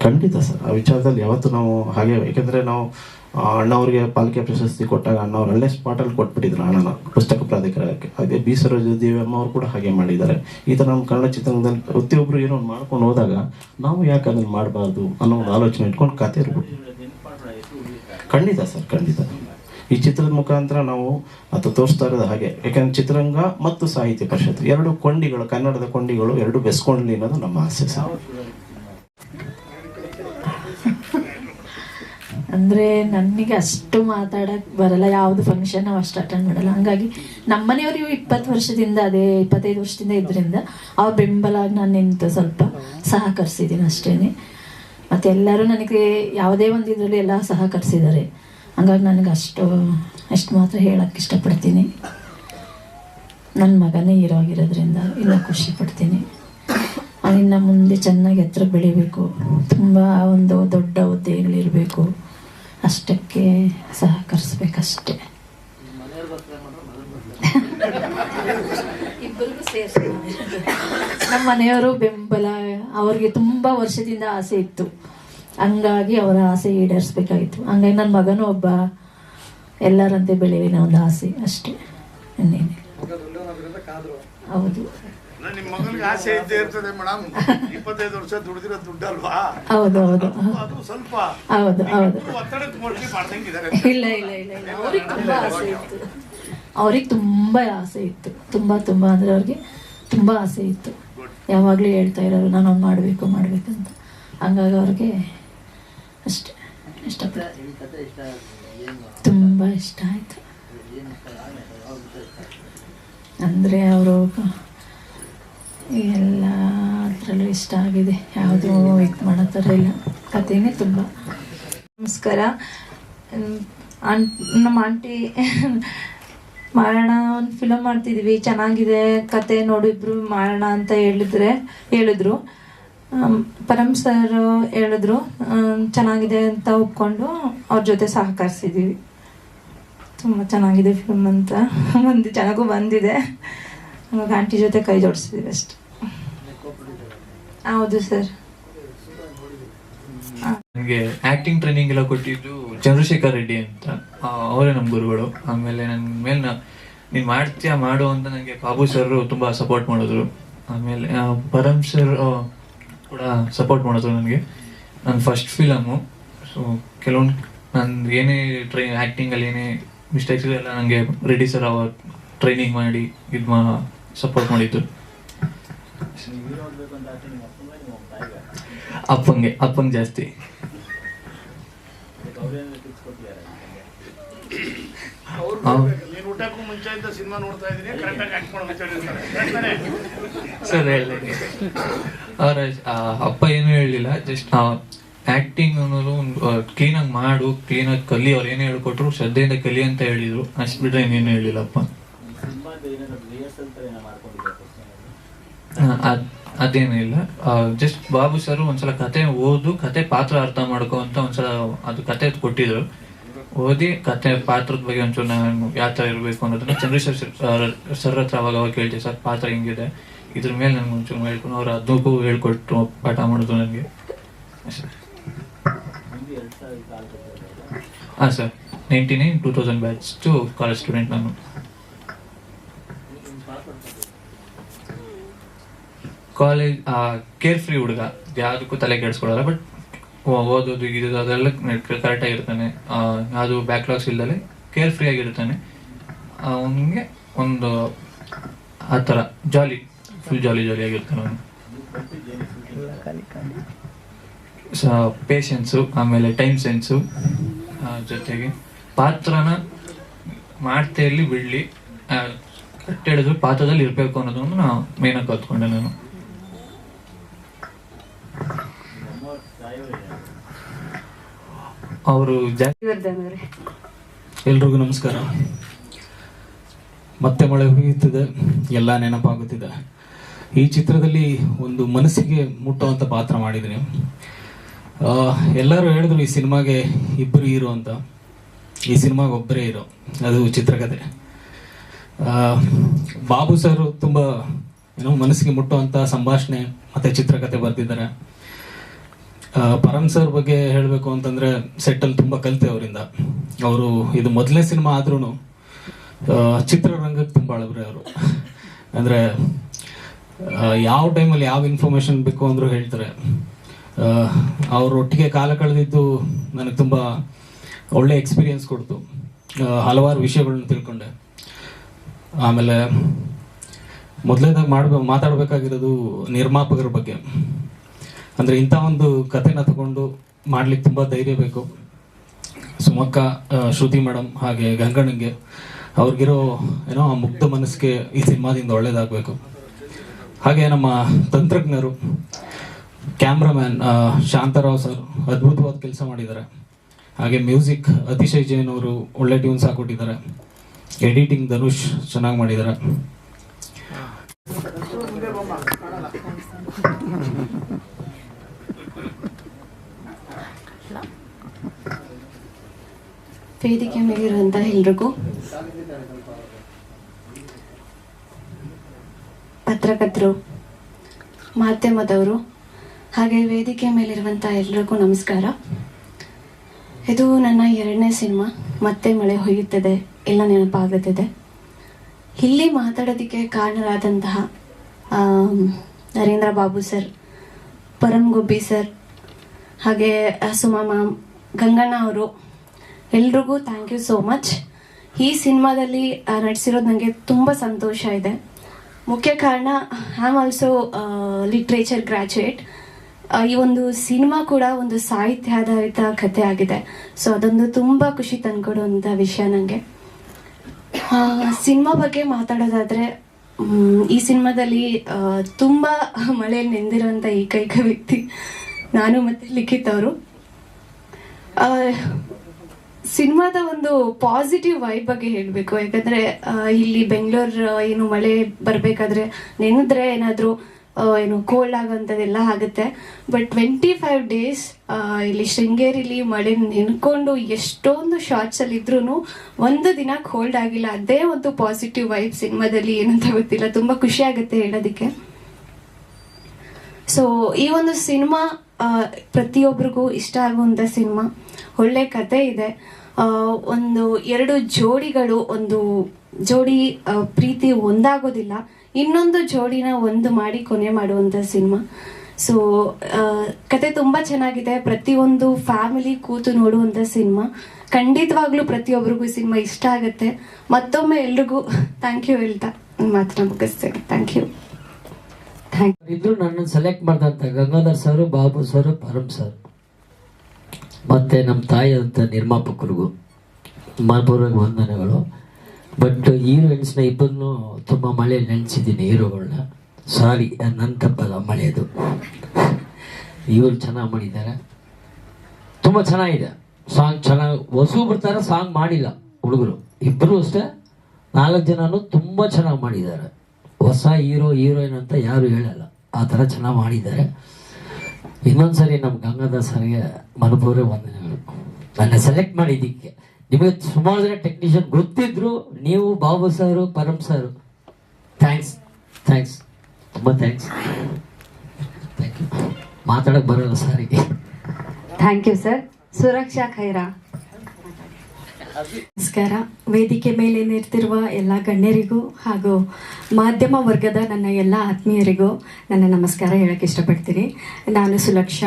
S5: ಖಂಡಿತ ಸರ್, ಆ ವಿಚಾರದಲ್ಲಿ ಯಾವತ್ತು ನಾವು ಹಾಗೆ ಏಕೆಂದರೆ ನಾವು ಅಣ್ಣವ್ರಿಗೆ ಪಾಲಿಕೆ ಪ್ರಶಸ್ತಿ ಕೊಟ್ಟಾಗ ಅಣ್ಣವ್ರು ಅಲ್ಲೇ ಸ್ಪಾಟಲ್ಲಿ ಕೊಟ್ಬಿಟ್ಟಿದ್ರು ಅಣ್ಣನ ಪುಸ್ತಕ ಪ್ರಾಧಿಕಾರಕ್ಕೆ. ಅದೇ ಬಿ. ಸರೋಜ ದೇವಮ್ಮ ಅವರು ಕೂಡ ಹಾಗೆ ಮಾಡಿದ್ದಾರೆ. ಈ ಥರ ನಮ್ಮ ಕನ್ನಡ ಚಿತ್ರರಂಗದಲ್ಲಿ ಪ್ರತಿಯೊಬ್ಬರು ಏನೋ ಒಂದು ಮಾಡ್ಕೊಂಡು ಹೋದಾಗ ನಾವು ಯಾಕೆ ಅದನ್ನು ಮಾಡಬಾರ್ದು ಅನ್ನೋ ಒಂದು ಆಲೋಚನೆ ಇಟ್ಕೊಂಡು ಕತೆ ಇರ್ಬೋದು ಖಂಡಿತ ಸರ್, ಖಂಡಿತ. ಈ ಚಿತ್ರದ ಮುಖಾಂತರ ನಾವು ಅದು ತೋರಿಸ್ತಾ ಇರೋದು ಹಾಗೆ. ಯಾಕಂದ್ರೆ ಚಿತ್ರರಂಗ ಮತ್ತು ಸಾಹಿತ್ಯ ಪರಿಷತ್ ಎರಡು ಕೊಂಡಿಗಳು, ಕನ್ನಡದ ಕೊಂಡಿಗಳು ಎರಡು ಬೆಸ್ಕೊಂಡ್ಲಿ ಅನ್ನೋದು ನಮ್ಮ ಆಸೆ ಸರ್.
S6: ಅಂದರೆ ನನಗೆ ಅಷ್ಟು ಮಾತಾಡಕ್ಕೆ ಬರಲ್ಲ, ಯಾವುದು ಫಂಕ್ಷನ್ ನಾವು ಅಷ್ಟು ಅಟೆಂಡ್ ಮಾಡಲ್ಲ. ಹಂಗಾಗಿ ನಮ್ಮ ಮನೆಯವರು ಇಪ್ಪತ್ತು ವರ್ಷದಿಂದ, ಅದೇ ಇಪ್ಪತ್ತೈದು ವರ್ಷದಿಂದ ಇದ್ರಿಂದ ಅವ್ರ ಬೆಂಬಲ ನಾನು ನಿಂತು ಸ್ವಲ್ಪ ಸಹಕರಿಸಿದ್ದೀನಿ ಅಷ್ಟೇ ಮತ್ತು ಎಲ್ಲರೂ ನನಗೆ ಯಾವುದೇ ಒಂದು ಇದರಲ್ಲಿ ಎಲ್ಲ ಸಹಕರಿಸಿದ್ದಾರೆ ಹಂಗಾಗಿ ನನಗೆ ಅಷ್ಟು ಅಷ್ಟು ಮಾತ್ರ ಹೇಳಕ್ಕೆ ಇಷ್ಟಪಡ್ತೀನಿ. ನನ್ನ ಮಗನೇ ಇರೋಗಿರೋದ್ರಿಂದ ಇನ್ನೂ ಖುಷಿ ಪಡ್ತೀನಿ. ಅವನಿನ್ನ ಮುಂದೆ ಚೆನ್ನಾಗಿ ಎತ್ತರ ಬೆಳಿಬೇಕು. ತುಂಬ ಒಂದು ದೊಡ್ಡ ಹುದ್ದೆಗಳಿರಬೇಕು. ಅಷ್ಟಕ್ಕೆ ಸಹಕರಿಸ್ಬೇಕಷ್ಟೆ. ನಮ್ಮ ಮನೆಯವರು ಬೆಂಬಲ ಅವ್ರಿಗೆ ತುಂಬ ವರ್ಷದಿಂದ ಆಸೆ ಇತ್ತು. ಹಂಗಾಗಿ ಅವರ ಆಸೆ ಈಡೇರಿಸ್ಬೇಕಾಗಿತ್ತು. ಹಂಗಾಗಿ ನನ್ನ ಮಗನೂ ಒಬ್ಬ ಎಲ್ಲರಂತೆ ಬೆಳೆಯುವಿನ ಒಂದು ಆಸೆ ಅಷ್ಟೇ. ಹೌದು.
S7: ನಿಮ್ಮ ಮಗನಿಗೆ ಆಸೆ ಇದ್ದೇ ಇರ್ತದೆ ಮೇಡಮ್ ಇಪ್ಪತ್ತೈದು ವರ್ಷ ದುಡ್ದಿರೋ ದುಡ್ಡಲ್ವಾ?
S6: ಹೌದು ಹೌದು.
S7: ಅದು ಸ್ವಲ್ಪ.
S6: ಹೌದು ಹೌದು.
S7: ಒತ್ತಡಕ್ಕೆ ಮೋಸ್ಟ್ಲಿ ಮಾಡ್ದಂಗಿದ್ದಾರೆ.
S6: ಇಲ್ಲ ಇಲ್ಲ ಇಲ್ಲ ಇಲ್ಲ. ಅವ್ರಿಗೆ ತುಂಬಾ ಆಸೆ ಇತ್ತು. ಅವ್ರಿಗೆ ತುಂಬಾ ಆಸೆ ಇತ್ತು. ತುಂಬಾ ತುಂಬಾ ಅಂದ್ರೆ ಅವ್ರಿಗೆ ತುಂಬಾ ಆಸೆ ಇತ್ತು. ಯಾವಾಗಲೂ ಹೇಳ್ತಾ ಇರೋರು ನಾನು ಅವ್ನು ಮಾಡಬೇಕು ಮಾಡಬೇಕಂತ. ಹಂಗಾಗಿ ಅವ್ರಿಗೆ ಅಷ್ಟೇ. ಇಷ್ಟ ತುಂಬ ಇಷ್ಟ ಆಯಿತು. ಅಂದರೆ ಅವರು ಎಲ್ಲ ಅದರಲ್ಲೂ ಇಷ್ಟ ಆಗಿದೆ. ಯಾವುದೂ ಇದು ಮಾಡೋ ಥರ ಇಲ್ಲ. ಕಥೆನೇ ತುಂಬ.
S8: ನಮಸ್ಕಾರ. ಆಂಟ್ ನಮ್ಮ ಆಂಟಿ
S6: ಮಾಡೋಣ ಒಂದು ಫಿಲಮ್ ಮಾಡ್ತಿದ್ವಿ. ಚೆನ್ನಾಗಿದೆ ಕತೆ ನೋಡಿದ್ರು ಮಾಡೋಣ ಅಂತ ಹೇಳಿದ್ರೆ, ಹೇಳಿದ್ರು. ಪರಮ್ ಸರ್ ಹೇಳಿದ್ರು ಚೆನ್ನಾಗಿದೆ ಅಂತ ಒಪ್ಕೊಂಡು ಅವ್ರ ಜೊತೆ ಸಹಕರಿಸಿದ್ದೀವಿ ತುಂಬ ಚೆನ್ನಾಗಿದೆ ಫಿಲಮ್ ಅಂತ. ಒಂದು ಚೆನ್ನಾಗೂ ಬಂದಿದೆ. ಆಂಟಿ ಜೊತೆ ಕೈ ಜೋಡಿಸಿದ್ವಿ ಅಷ್ಟೆ. ಹೌದು ಸರ್.
S8: ನನಗೆ ಆಕ್ಟಿಂಗ್ ಟ್ರೈನಿಂಗ್ ಎಲ್ಲ ಕೊಟ್ಟಿದ್ದು ಚಂದ್ರಶೇಖರ್ ರೆಡ್ಡಿ ಅಂತ. ಅವರೇ ನಮ್ಮ ಗುರುಗಳು. ಆಮೇಲೆ ನನ್ನ ಮೇಲೆ ನೀನು ಮಾಡ್ತೀಯಾ, ಮಾಡು ಅಂತ ನನಗೆ ಬಾಬು ಸರ್ ತುಂಬ ಸಪೋರ್ಟ್ ಮಾಡಿದ್ರು. ಆಮೇಲೆ ಪರಮ್ ಸರ್ ಕೂಡ ಸಪೋರ್ಟ್ ಮಾಡಿದ್ರು ನನಗೆ. ನನ್ನ ಫಸ್ಟ್ ಫಿಲಮು ಸೊ ಕೆಲವೊಂದು ನಾನು ಏನೇ ಟ್ರೈ ಆ್ಯಕ್ಟಿಂಗಲ್ಲಿ ಏನೇ ಮಿಸ್ಟೇಕ್ಸ್ ಎಲ್ಲ ನನಗೆ ರೆಡ್ಡಿ ಸರ್ ಅವ ಟ್ರೈನಿಂಗ್ ಮಾಡಿ, ಇದು ಮಾ ಸಪೋರ್ಟ್ ಮಾಡಿದ್ದು. ಅಪ್ಪಂಗೆ ಅಪ್ಪಂಗೆ ಜಾಸ್ತಿ. ಅವ್ರು-
S7: ನೀನು ಊಟಕ್ಕೂ ಮುಂಚೆಯಿಂದ ಸಿನಿಮಾ ನೋಡ್ತಾ ಇದ್ದೀನಿ ಕರೆಕ್ಟಾಗಿ ಆಕ್ಟ್ ಮಾಡೋ ವಿಚಾರಿರ್ತಾರೆ Correct
S8: ಸರ್ ಹೇಳಿ ಅವ್ರ ಆ, ಅಪ್ಪ ಏನು ಹೇಳಲಿಲ್ಲ ಜಸ್ಟ್ ಆಕ್ಟಿಂಗ್ ಅನ್ನೋದು ಒಂದು ಕ್ಲೀನಾಗಿ ಮಾಡು ಕ್ಲೀನಾಗಿ ಕಲಿ ಅವ್ರು ಏನು ಹೇಳ್ಕೊಟ್ರು ಶ್ರದ್ಧೆಯಿಂದ ಕಲಿ ಅಂತ ಹೇಳಿದ್ರು. ಅಷ್ಟು ಬಿಟ್ರೆ ಹೇಳಿಲ್ಲ ಹೇಳಿಲ್ಲಪ್ಪ ಆ, ಅದ್- ಅದೇನೂ ಇಲ್ಲ. ಜಸ್ಟ್ ಬಾಬು ಸರ್ ಒಂದ್ಸಲ ಕತೆ ಓದು ಕತೆ ಪಾತ್ರ ಅರ್ಥ ಮಾಡ್ಕೋ ಅಂತ ಒಂದ್ಸಲ ಅದು ಕತೆ ಕೊಟ್ಟಿದ್ರು. ಓದಿ ಕತೆ ಪಾತ್ರದ ಬಗ್ಗೆ ಒಂಚೂರು ನಾನು ಯಾವ ಥರ ಇರಬೇಕು ಅನ್ನೋದನ್ನ ಚಂದ್ರಶೇಖರ್ ಸರ್ ಸರ್ ಹತ್ರ ಅವಾಗ ಅವಾಗ ಕೇಳ್ತೀವಿ ಸರ್ ಪಾತ್ರ ಹಿಂಗಿದೆ? ಇದ್ರ ಮೇಲೆ ನನ್ಗೆ ಒಂಚೂರು ಹೇಳ್ಕೊಂಡು ಅವ್ರು ಅದಕ್ಕೂ ಹೇಳ್ಕೊಟ್ಟು ಪಾಠ ಮಾಡೋದು ನನಗೆ. ಹಾಂ sir ninety nine two thousand batch to college student ನಾನು. ಕಾಲೇಜ್ ಕೇರ್ ಫ್ರೀ ಹುಡುಗ. ಯಾವುದಕ್ಕೂ ತಲೆ ಕೆಡಿಸ್ಕೊಳ್ಳಲ್ಲ ಬಟ್ ಓದೋದು ಇದು ಅದೆಲ್ಲ ಕರೆಕ್ಟ್ ಆಗಿರ್ತಾನೆ ಆ, ಯಾವುದು ಬ್ಯಾಕ್ಲಾಗ್ಸ್ ಇಲ್ದಲೆ ಕೇರ್ ಫ್ರೀ ಆಗಿರ್ತಾನೆ ಅವನಿಗೆ ಒಂದು ಆ ಥರ ಜಾಲಿ ಫುಲ್ ಜಾಲಿ ಜಾಲಿ ಆಗಿರ್ತಾನೆ ಅವನು. ಪೇಷನ್ಸು ಆಮೇಲೆ ಟೈಮ್ ಸೆನ್ಸು ಜೊತೆಗೆ ಪಾತ್ರನ ಮಾಡ್ತಾ ಇರಲಿ ಬಿಡಲಿ ಕಟ್ಟಿಡಿದ್ರು ಪಾತ್ರದಲ್ಲಿ ಇರಬೇಕು ಅನ್ನೋದನ್ನು ನಾನು ಮೇನಾಗಿ ಕಲ್ತ್ಕೊಂಡೆ ನಾನು. ಅವರು
S9: ಎಲ್ರಿಗೂ ನಮಸ್ಕಾರ. ಮತ್ತೆ ಮಳೆ ಹುಯ್ಯುತ್ತಿದೆ ಎಲ್ಲ ನೆನಪಾಗುತ್ತಿದೆ. ಈ ಚಿತ್ರದಲ್ಲಿ ಒಂದು ಮನಸ್ಸಿಗೆ ಮುಟ್ಟುವಂಥ ಪಾತ್ರ ಮಾಡಿದ್ರಿ. ಆ, ಎಲ್ಲರೂ ಹೇಳಿದ್ರು ಈ ಸಿನಿಮಾಗೆ ಇಬ್ಬರು ಹೀರೋ ಅಂತ. ಈ ಸಿನಿಮಾಗೆ ಒಬ್ಬರೇ ಇರೋ ಅದು ಚಿತ್ರಕಥೆ ಆ, ಬಾಬು ಸರ್ ತುಂಬ ಏನೋ ಮನಸ್ಸಿಗೆ ಮುಟ್ಟುವಂಥ ಸಂಭಾಷಣೆ ಮತ್ತು ಚಿತ್ರಕಥೆ ಬರೆದಿದ್ದಾರೆ. ಆ, ಪರಮ್ ಸರ್ ಬಗ್ಗೆ ಹೇಳಬೇಕು ಅಂತಂದ್ರೆ ಸೆಟ್ಟಲ್ಲಿ ತುಂಬ ಕಲಿತೆ ಅವರಿಂದ. ಅವರು ಇದು ಮೊದಲನೇ ಸಿನಿಮಾ ಆದ್ರೂ ಚಿತ್ರರಂಗಕ್ಕೆ ತುಂಬ ಅಳಬ್ರೆ ಅವರು. ಅಂದರೆ ಯಾವ ಟೈಮಲ್ಲಿ ಯಾವ ಇನ್ಫಾರ್ಮೇಶನ್ ಬೇಕು ಅಂದರೂ ಹೇಳ್ತಾರೆ. ಅವರೊಟ್ಟಿಗೆ ಕಾಲ ಕಳೆದಿದ್ದು ನನಗೆ ತುಂಬ ಒಳ್ಳೆ ಎಕ್ಸ್ಪೀರಿಯನ್ಸ್ ಕೊಡ್ತು. ಹಲವಾರು ವಿಷಯಗಳನ್ನ ತಿಳ್ಕೊಂಡೆ. ಆಮೇಲೆ ಮೊದಲನೇದಾಗಿ ಮಾಡ್ಬೇಕು ಮಾತಾಡಬೇಕಾಗಿರೋದು ನಿರ್ಮಾಪಕರ ಬಗ್ಗೆ. ಅಂದರೆ ಇಂಥ ಒಂದು ಕಥೆನ ತಗೊಂಡು ಮಾಡ್ಲಿಕ್ಕೆ ತುಂಬ ಧೈರ್ಯ ಬೇಕು. ಸುಮಕ್ಕ ಶ್ರುತಿ ಮೇಡಮ್ ಹಾಗೆ ಗಂಗಣ್ಣಂಗೆ ಅವ್ರಿಗಿರೋ ಏನೋ ಆ ಮುಕ್ತ ಮನಸ್ಸಿಗೆ ಈ ಸಿನಿಮಾದಿಂದ ಒಳ್ಳೇದಾಗಬೇಕು. ಹಾಗೆ ನಮ್ಮ ತಂತ್ರಜ್ಞರು, ಕ್ಯಾಮ್ರಾಮ್ಯಾನ್ ಶಾಂತರಾವ್ ಸರ್ ಅದ್ಭುತವಾದ ಕೆಲಸ ಮಾಡಿದ್ದಾರೆ. ಹಾಗೆ ಮ್ಯೂಸಿಕ್ ಅತಿಶಯ್ ಜೈನ್ ಅವರು ಒಳ್ಳೆ ಟ್ಯೂನ್ಸ್ ಹಾಕೊಟ್ಟಿದ್ದಾರೆ ಎಡಿಟಿಂಗ್ ಧನುಷ್ ಚೆನ್ನಾಗಿ ಮಾಡಿದ್ದಾರೆ.
S10: ವೇದಿಕೆ ಮೇಲಿರುವಂಥ ಎಲ್ರಿಗೂ ಪತ್ರಕರ್ತರು, ಮಾಧ್ಯಮದವರು, ಹಾಗೆ ವೇದಿಕೆ ಮೇಲಿರುವಂಥ ಎಲ್ರಿಗೂ ನಮಸ್ಕಾರ. ಇದು ನನ್ನ ಎರಡನೇ ಸಿನಿಮಾ. ಮತ್ತೆ ಮಳೆ ಹೊಯ್ಯುತ್ತದೆ, ಎಲ್ಲ ನೆನಪಾಗುತ್ತಿದೆ. ಇಲ್ಲಿ ಮಾತಾಡೋದಕ್ಕೆ ಕಾರಣರಾದಂತಹ ನರೇಂದ್ರ ಬಾಬು ಸರ್ ಪರಮ್ ಗುಬ್ಬಿ ಸರ್, ಹಾಗೆ ಸುಮಾ ಮ್ಯಾಮ್, ಗಂಗಣ್ಣ ಅವರು ಎಲ್ರಿಗೂ ಥ್ಯಾಂಕ್ ಯು ಸೋ ಮಚ್ ಈ ಸಿನಿಮಾದಲ್ಲಿ ನಟಿಸಿರೋದು ನನಗೆ ತುಂಬ ಸಂತೋಷ ಇದೆ. ಮುಖ್ಯ ಕಾರಣ I am also literature graduate ಈ ಒಂದು ಸಿನಿಮಾ ಕೂಡ ಒಂದು ಸಾಹಿತ್ಯಾಧಾರಿತ ಕಥೆ ಆಗಿದೆ. ಸೊ ಅದೊಂದು ತುಂಬ ಖುಷಿ ತಂದ್ಕೊಡುವಂಥ ವಿಷಯ ನನಗೆ ಸಿನಿಮಾ ಬಗ್ಗೆ ಮಾತಾಡೋದಾದರೆ ಈ ಸಿನಿಮಾದಲ್ಲಿ ತುಂಬ ಮಳೆಯಲ್ಲಿ ನೆಂದಿರುವಂಥ ಏಕೈಕ ವ್ಯಕ್ತಿ ನಾನು ಮತ್ತು ಲಿಖಿತ್ ಅವರು. ಸಿನಿಮಾದ ಒಂದು ಪಾಸಿಟಿವ್ ವೈಬ್ ಬಗ್ಗೆ ಹೇಳಬೇಕು. ಯಾಕಂದ್ರೆ ಇಲ್ಲಿ ಬೆಂಗಳೂರು ಏನು ಮಳೆ ಬರಬೇಕಾದ್ರೆ ನೆನೆದ್ರೆ ಏನಾದರೂ ಏನು ಕೋಲ್ಡ್ ಆಗೋಂಥದ್ದೆಲ್ಲ ಆಗುತ್ತೆ. ಬಟ್ ಟ್ವೆಂಟಿ ಫೈವ್ ಡೇಸ್ ಇಲ್ಲಿ ಶೃಂಗೇರಿಲಿ ಮಳೆ ನೆನ್ಕೊಂಡು ಎಷ್ಟೊಂದು ಶಾರ್ಟ್ಸ್ ಅಲ್ಲಿ ಇದ್ರೂ ಒಂದು ದಿನ ಕೋಲ್ಡ್ ಆಗಿಲ್ಲ. ಅದೇ ಒಂದು ಪಾಸಿಟಿವ್ ವೈಬ್ ಸಿನಿಮಾದಲ್ಲಿ ಏನಂತ ಗೊತ್ತಿಲ್ಲ. ತುಂಬಾ ಖುಷಿ ಆಗುತ್ತೆ ಹೇಳೋದಕ್ಕೆ. ಸೊ ಈ ಒಂದು ಸಿನಿಮಾ ಪ್ರತಿಯೊಬ್ಬರಿಗೂ ಇಷ್ಟ ಆಗುವಂಥ ಸಿನಿಮಾ. ಒಳ್ಳೆ ಕತೆ ಇದೆ. ಒಂದು ಎರಡು ಜೋಡಿಗಳು, ಒಂದು ಜೋಡಿ ಪ್ರೀತಿ ಒಂದಾಗೋದಿಲ್ಲ. ಇನ್ನೊಂದು ಜೋಡಿನ ಒಂದು ಮಾಡಿ ಕೊನೆ ಮಾಡುವಂಥ ಸಿನಿಮಾ. ಸೊ ಕತೆ ತುಂಬ ಚೆನ್ನಾಗಿದೆ. ಪ್ರತಿಯೊಂದು ಫ್ಯಾಮಿಲಿ ಕೂತು ನೋಡುವಂಥ ಸಿನಿಮಾ. ಖಂಡಿತವಾಗ್ಲೂ ಪ್ರತಿಯೊಬ್ಬರಿಗೂ ಈ ಸಿನಿಮಾ ಇಷ್ಟ ಆಗುತ್ತೆ. ಮತ್ತೊಮ್ಮೆ ಎಲ್ರಿಗೂ ಥ್ಯಾಂಕ್ ಯು ಹೇಳ್ತಾ ಮಾತನ್ನ ಮುಗಿಸ್ತೇನೆ. ಥ್ಯಾಂಕ್ ಯು
S11: ಇದ್ರು ನನ್ನನ್ನು ಸೆಲೆಕ್ಟ್ ಮಾಡಿದಂಥ Gangadhar sir, Babu sir Param sir. ಮತ್ತೆ ನಮ್ಮ ತಾಯಿಯಂಥ ನಿರ್ಮಾಪಕರಿಗೂ ಮನಪೂರ್ವಕ ವಂದನೆಗಳು. ಬಟ್ ಹೀರೋಯಿನ್ಸ್ನ ಇಬ್ಬರನ್ನು ತುಂಬ ಮಳೆ ನೆನೆಸಿದ್ದೀನಿ ಹೀರೋಗಳನ್ನ ಸಾರಿ ನನ್ನ ತಪ್ಪಲ್ಲ ಮಳೆಯದು ಇವರು ಚೆನ್ನಾಗಿ ಮಾಡಿದ್ದಾರೆ. ತುಂಬ ಚೆನ್ನಾಗಿದೆ. ಸಾಂಗ್ ಚೆನ್ನಾಗಿ ಹೊಸಬ್ರ ಬರ್ತಾರೆ ಸಾಂಗ್ ಮಾಡಿಲ್ಲ ಹುಡುಗರು. ಇಬ್ಬರು ಅಷ್ಟೇ. ನಾಲ್ಕು ಜನನು ತುಂಬ ಚೆನ್ನಾಗಿ ಮಾಡಿದ್ದಾರೆ. ಹೊಸ ಹೀರೋ, ಹೀರೋಯಿನ್ ಅಂತ ಯಾರು ಹೇಳಲ್ಲ. ಆ ಥರ ಚೆನ್ನಾಗಿ ಮಾಡಿದ್ದಾರೆ. ಇನ್ನೊಂದ್ಸರಿ ನಮ್ಮ ಗಂಗಾಧರ್ ಸರ್ಗೆ ಮನಪೂರ್ವ ವಂದನೆಗಳು. ನನ್ನ ಸೆಲೆಕ್ಟ್ ಮಾಡಿದ್ದಕ್ಕೆ ನಿಮಗೆ ಸುಮಾರು ಜನ ಟೆಕ್ನಿಷಿಯನ್ ಗೊತ್ತಿದ್ರು. ನೀವು Babu sir Param sir. Thanks thanks. ತುಂಬ ಥ್ಯಾಂಕ್ಸ್. Thank you. ಮಾತಾಡಕ್ಕೆ ಬರೋಲ್ಲ ಸಾರಿಗೆ.
S3: Thank you sir. Suraksha Khaira.
S12: ನಮಸ್ಕಾರ. ವೇದಿಕೆ ಮೇಲೆ ನಿಂತಿರುವ ಎಲ್ಲ ಗಣ್ಯರಿಗೂ ಹಾಗೂ ಮಾಧ್ಯಮ ವರ್ಗದ ನನ್ನ ಎಲ್ಲ ಆತ್ಮೀಯರಿಗೂ ನನ್ನ ನಮಸ್ಕಾರ ಹೇಳಕ್ಕೆ ಇಷ್ಟಪಡ್ತೀನಿ. ನಾನು ಸುಲಕ್ಷ.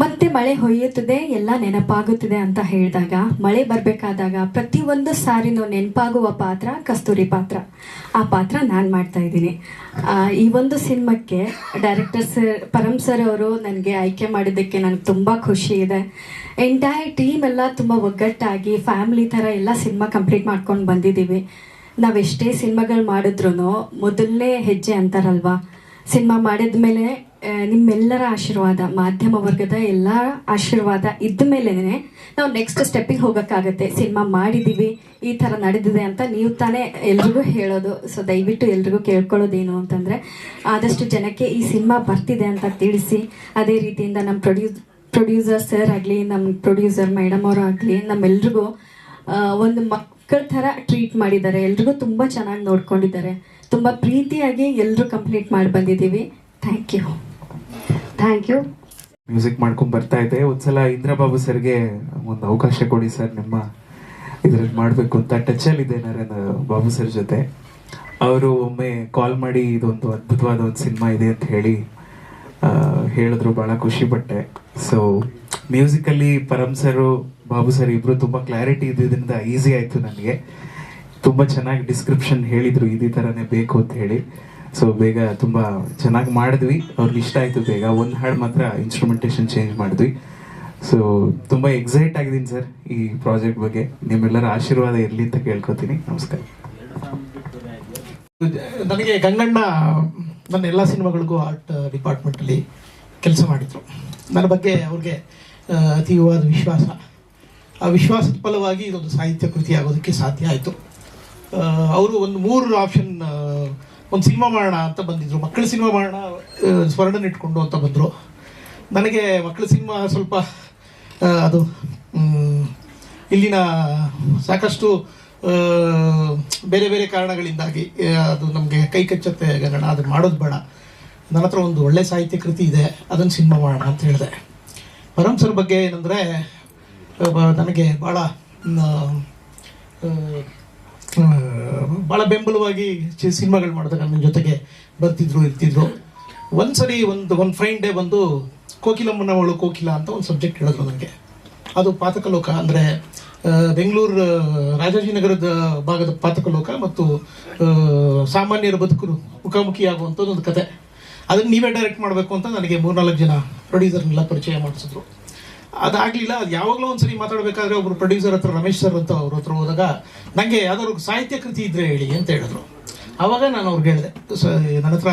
S12: ಮತ್ತೆ ಮಳೆ ಹೊಯ್ಯುತ್ತದೆ, ಎಲ್ಲ ನೆನಪಾಗುತ್ತದೆ ಅಂತ ಹೇಳಿದಾಗ, ಮಳೆ ಬರಬೇಕಾದಾಗ ಪ್ರತಿಯೊಂದು ಸಾರಿನೂ ನೆನಪಾಗುವ ಪಾತ್ರ ಕಸ್ತೂರಿ ಪಾತ್ರ. ಆ ಪಾತ್ರ ನಾನು ಮಾಡ್ತಾ ಇದ್ದೀನಿ. ಈ ಒಂದು ಸಿನಿಮಾಕ್ಕೆ ಡೈರೆಕ್ಟರ್ ಸರ್ ಪರಮ್ ಸರ್ ಅವರು ನನಗೆ ಆಯ್ಕೆ ಮಾಡಿದ್ದಕ್ಕೆ ನನಗೆ ತುಂಬ ಖುಷಿ ಇದೆ. ಎಂಟೈರ್ ಟೀಮ್ ಎಲ್ಲ ತುಂಬ ಒಗ್ಗಟ್ಟಾಗಿ ಫ್ಯಾಮಿಲಿ ಥರ ಎಲ್ಲ ಸಿನಿಮಾ ಕಂಪ್ಲೀಟ್ ಮಾಡ್ಕೊಂಡು ಬಂದಿದ್ದೀವಿ. ನಾವೆಷ್ಟೇ ಸಿನಿಮಾಗಳು ಮಾಡಿದ್ರು ಮೊದಲನೇ ಹೆಜ್ಜೆ ಅಂತಾರಲ್ವಾ? ಸಿನಿಮಾ ಮಾಡಿದ ಮೇಲೆ ನಿಮ್ಮೆಲ್ಲರ ಆಶೀರ್ವಾದ, ಮಾಧ್ಯಮ ವರ್ಗದ ಎಲ್ಲ ಆಶೀರ್ವಾದ ಇದ್ದ ಮೇಲೇ ನಾವು ನೆಕ್ಸ್ಟ್ ಸ್ಟೆಪ್ಪಿಗೆ ಹೋಗೋಕ್ಕಾಗತ್ತೆ. ಸಿನಿಮಾ ಮಾಡಿದ್ದೀವಿ ಈ ಥರ ನಡೆದಿದೆ ಅಂತ ನೀವು ತಾನೇ ಎಲ್ರಿಗೂ ಹೇಳೋದು. ಸೊ ದಯವಿಟ್ಟು ಎಲ್ರಿಗೂ ಕೇಳ್ಕೊಳ್ಳೋದೇನು ಅಂತಂದರೆ, ಆದಷ್ಟು ಜನಕ್ಕೆ ಈ ಸಿನಿಮಾ ಬರ್ತಿದೆ ಅಂತ ತಿಳಿಸಿ. ಅದೇ ರೀತಿಯಿಂದ ನಮ್ಮ ಪ್ರೊಡ್ಯೂಸ್ ಪ್ರೊಡ್ಯೂಸರ್ ಸರ್ ಆಗಲಿ, ನಮ್ಮ ಪ್ರೊಡ್ಯೂಸರ್ ಮೇಡಮ್ ಅವರು ಆಗಲಿ, ನಮ್ಮೆಲ್ರಿಗೂ ಒಂದು ಮಕ್ಕಳ ಥರ ಟ್ರೀಟ್ ಮಾಡಿದ್ದಾರೆ. ಎಲ್ರಿಗೂ ತುಂಬ ಚೆನ್ನಾಗಿ ನೋಡ್ಕೊಂಡಿದ್ದಾರೆ. ತುಂಬ ಪ್ರೀತಿಯಾಗಿ ಎಲ್ಲರೂ ಕಂಪ್ಲೀಟ್ ಮಾಡಿ ಬಂದಿದ್ದೀವಿ. Thank you.
S3: Thank you
S13: music ಮಾಡ್ಕೊಂಡು ಬರ್ತಾ ಇದ್ದೆ. ಒಂದ್ಸಲ ಇಂದ್ರಬಾಬು ಸರ್ಗೆ ಒಂದು ಅವಕಾಶ ಕೊಡಿ ಸರ್, ನಿಮ್ಮ ಇದ್ರಲ್ಲಿ ಮಾಡಬೇಕು ಅಂತ ಟಚಲ್ಲಿ ಇದೆ ನರೇಂದ್ರ ಬಾಬು ಸರ್ ಜೊತೆ. ಅವರು ಒಮ್ಮೆ ಕಾಲ್ ಮಾಡಿ ಇದೊಂದು ಅದ್ಭುತವಾದ ಒಂದು ಸಿನಿಮಾ ಇದೆ ಅಂತ ಹೇಳಿ ಹೇಳಿದ್ರು, ಬಹಳ ಖುಷಿ ಪಟ್ಟೆ. So musically Param sir Babu sir ಇಬ್ರು ತುಂಬ ಕ್ಲಾರಿಟಿ ಇದ್ದಿದ್ದರಿಂದ ಈಸಿ ಆಯಿತು ನನಗೆ. ತುಂಬ ಚೆನ್ನಾಗಿ ಡಿಸ್ಕ್ರಿಪ್ಷನ್ ಹೇಳಿದರು, ಇದೇ ಥರನೇ ಬೇಕು ಅಂತ ಹೇಳಿ. ಸೊ ಬೇಗ ತುಂಬ ಚೆನ್ನಾಗಿ ಮಾಡಿದ್ವಿ. ಅವ್ರಿಗೆ ಇಷ್ಟ ಆಯಿತು ಬೇಗ. ಒಂದು ಹಾಡು ಮಾತ್ರ ಇನ್ಸ್ಟ್ರೂಮೆಂಟೇಶನ್ ಚೇಂಜ್ ಮಾಡಿದ್ವಿ. ಸೊ ತುಂಬ ಎಕ್ಸೈಟ್ ಆಗಿದ್ದೀನಿ ಸರ್ ಈ ಪ್ರಾಜೆಕ್ಟ್ ಬಗ್ಗೆ. ನಿಮ್ಮೆಲ್ಲರ ಆಶೀರ್ವಾದ ಇರಲಿ ಅಂತ ಕೇಳ್ಕೊತೀನಿ. ನಮಸ್ಕಾರ.
S14: ನನಗೆ ಗಂಗಣ್ಣ ನನ್ನ ಎಲ್ಲ ಸಿನಿಮಾಗಳಿಗೂ ಆರ್ಟ್ ಡಿಪಾರ್ಟ್ಮೆಂಟಲ್ಲಿ ಕೆಲಸ ಮಾಡಿದರು. ನನ್ನ ಬಗ್ಗೆ ಅವ್ರಿಗೆ ಅತೀವಾದ ವಿಶ್ವಾಸ. ಆ ವಿಶ್ವಾಸದ ಫಲವಾಗಿ ಇದೊಂದು ಸಾಹಿತ್ಯ ಕೃತಿ ಆಗೋದಕ್ಕೆ ಸಾಧ್ಯ ಆಯಿತು. ಅವರು ಒಂದು ಮೂರು ಆಪ್ಷನ್ ಒಂದು ಸಿನಿಮಾ ಮಾಡೋಣ ಅಂತ ಬಂದಿದ್ರು. ಮಕ್ಕಳ ಸಿನಿಮಾ ಮಾಡೋಣ ಸ್ವರ್ಣನ ಇಟ್ಕೊಂಡು ಅಂತ ಬಂದರು. ನನಗೆ ಮಕ್ಕಳ ಸಿನಿಮಾ ಸ್ವಲ್ಪ ಅದು ಇಲ್ಲಿನ ಸಾಕಷ್ಟು ಬೇರೆ ಬೇರೆ ಕಾರಣಗಳಿಂದಾಗಿ ಅದು ನಮಗೆ ಕೈ ಕಚ್ಚತ್ತೆ. ಗಗನ ಅದು ಮಾಡೋದು ಬೇಡ. ನನ್ನ ಹತ್ರ ಒಂದು ಒಳ್ಳೆ ಸಾಹಿತ್ಯ ಕೃತಿ ಇದೆ. ಅದನ್ನು ಸಿನಿಮಾ ಮಾಡೋಣ ಅಂತ ಹೇಳಿದೆ. ಪರಮ್ ಬಗ್ಗೆ ಏನಂದರೆ ನನಗೆ ಭಾಳ ಭಾಳ ಬೆಂಬಲವಾಗಿ ಸಿನಿಮಾಗಳು ಮಾಡಿದಾಗ ನನ್ನ ಜೊತೆಗೆ ಬರ್ತಿದ್ರು, ಇರ್ತಿದ್ರು. ಒಂದ್ಸರಿ ಒಂದು ಒಂದು ಫ್ರೈನ್ ಡೇ ಬಂದು ಕೋಕಿಲಮ್ಮನ ಅವಳು ಕೋಕಿಲ ಅಂತ ಒಂದು ಸಬ್ಜೆಕ್ಟ್ ಹೇಳಿದ್ರು ನನಗೆ ಅದು ಪಾತಕಲೋಕ ಅಂದರೆ ಬೆಂಗಳೂರು ರಾಜಾಜಿನಗರದ ಭಾಗದ ಪಾತಕಲೋಕ ಮತ್ತು ಸಾಮಾನ್ಯರ ಬದುಕರು, ಮುಖಾಮುಖಿ ಆಗುವಂಥದ್ದು ಒಂದು ಕತೆ. ಅದನ್ನು ನೀವೇ ಡೈರೆಕ್ಟ್ ಮಾಡಬೇಕು ಅಂತ ನನಗೆ ಮೂರ್ನಾಲ್ಕು ಜನ ಪ್ರೊಡ್ಯೂಸರ್ನೆಲ್ಲ ಪರಿಚಯ ಮಾಡಿಸಿದ್ರು. ಅದಾಗಲಿಲ್ಲ, ಅದು ಯಾವಾಗಲೂ ಒಂದ್ಸರಿ ಮಾತಾಡಬೇಕಾದ್ರೆ ಒಬ್ರು ಪ್ರೊಡ್ಯೂಸರ್ ಹತ್ರ, ರಮೇಶ್ ಸರ್ ಅಂತ ಅವ್ರ ಹತ್ರ ಹೋದಾಗ ನನಗೆ ಯಾವ್ದಾದ್ರು ಸಾಹಿತ್ಯ ಕೃತಿ ಇದ್ರೆ ಹೇಳಿ ಅಂತ ಹೇಳಿದ್ರು. ಆವಾಗ ನಾನು ಅವ್ರಿಗೆ ಹೇಳಿದೆ ನನ್ನ ಹತ್ರ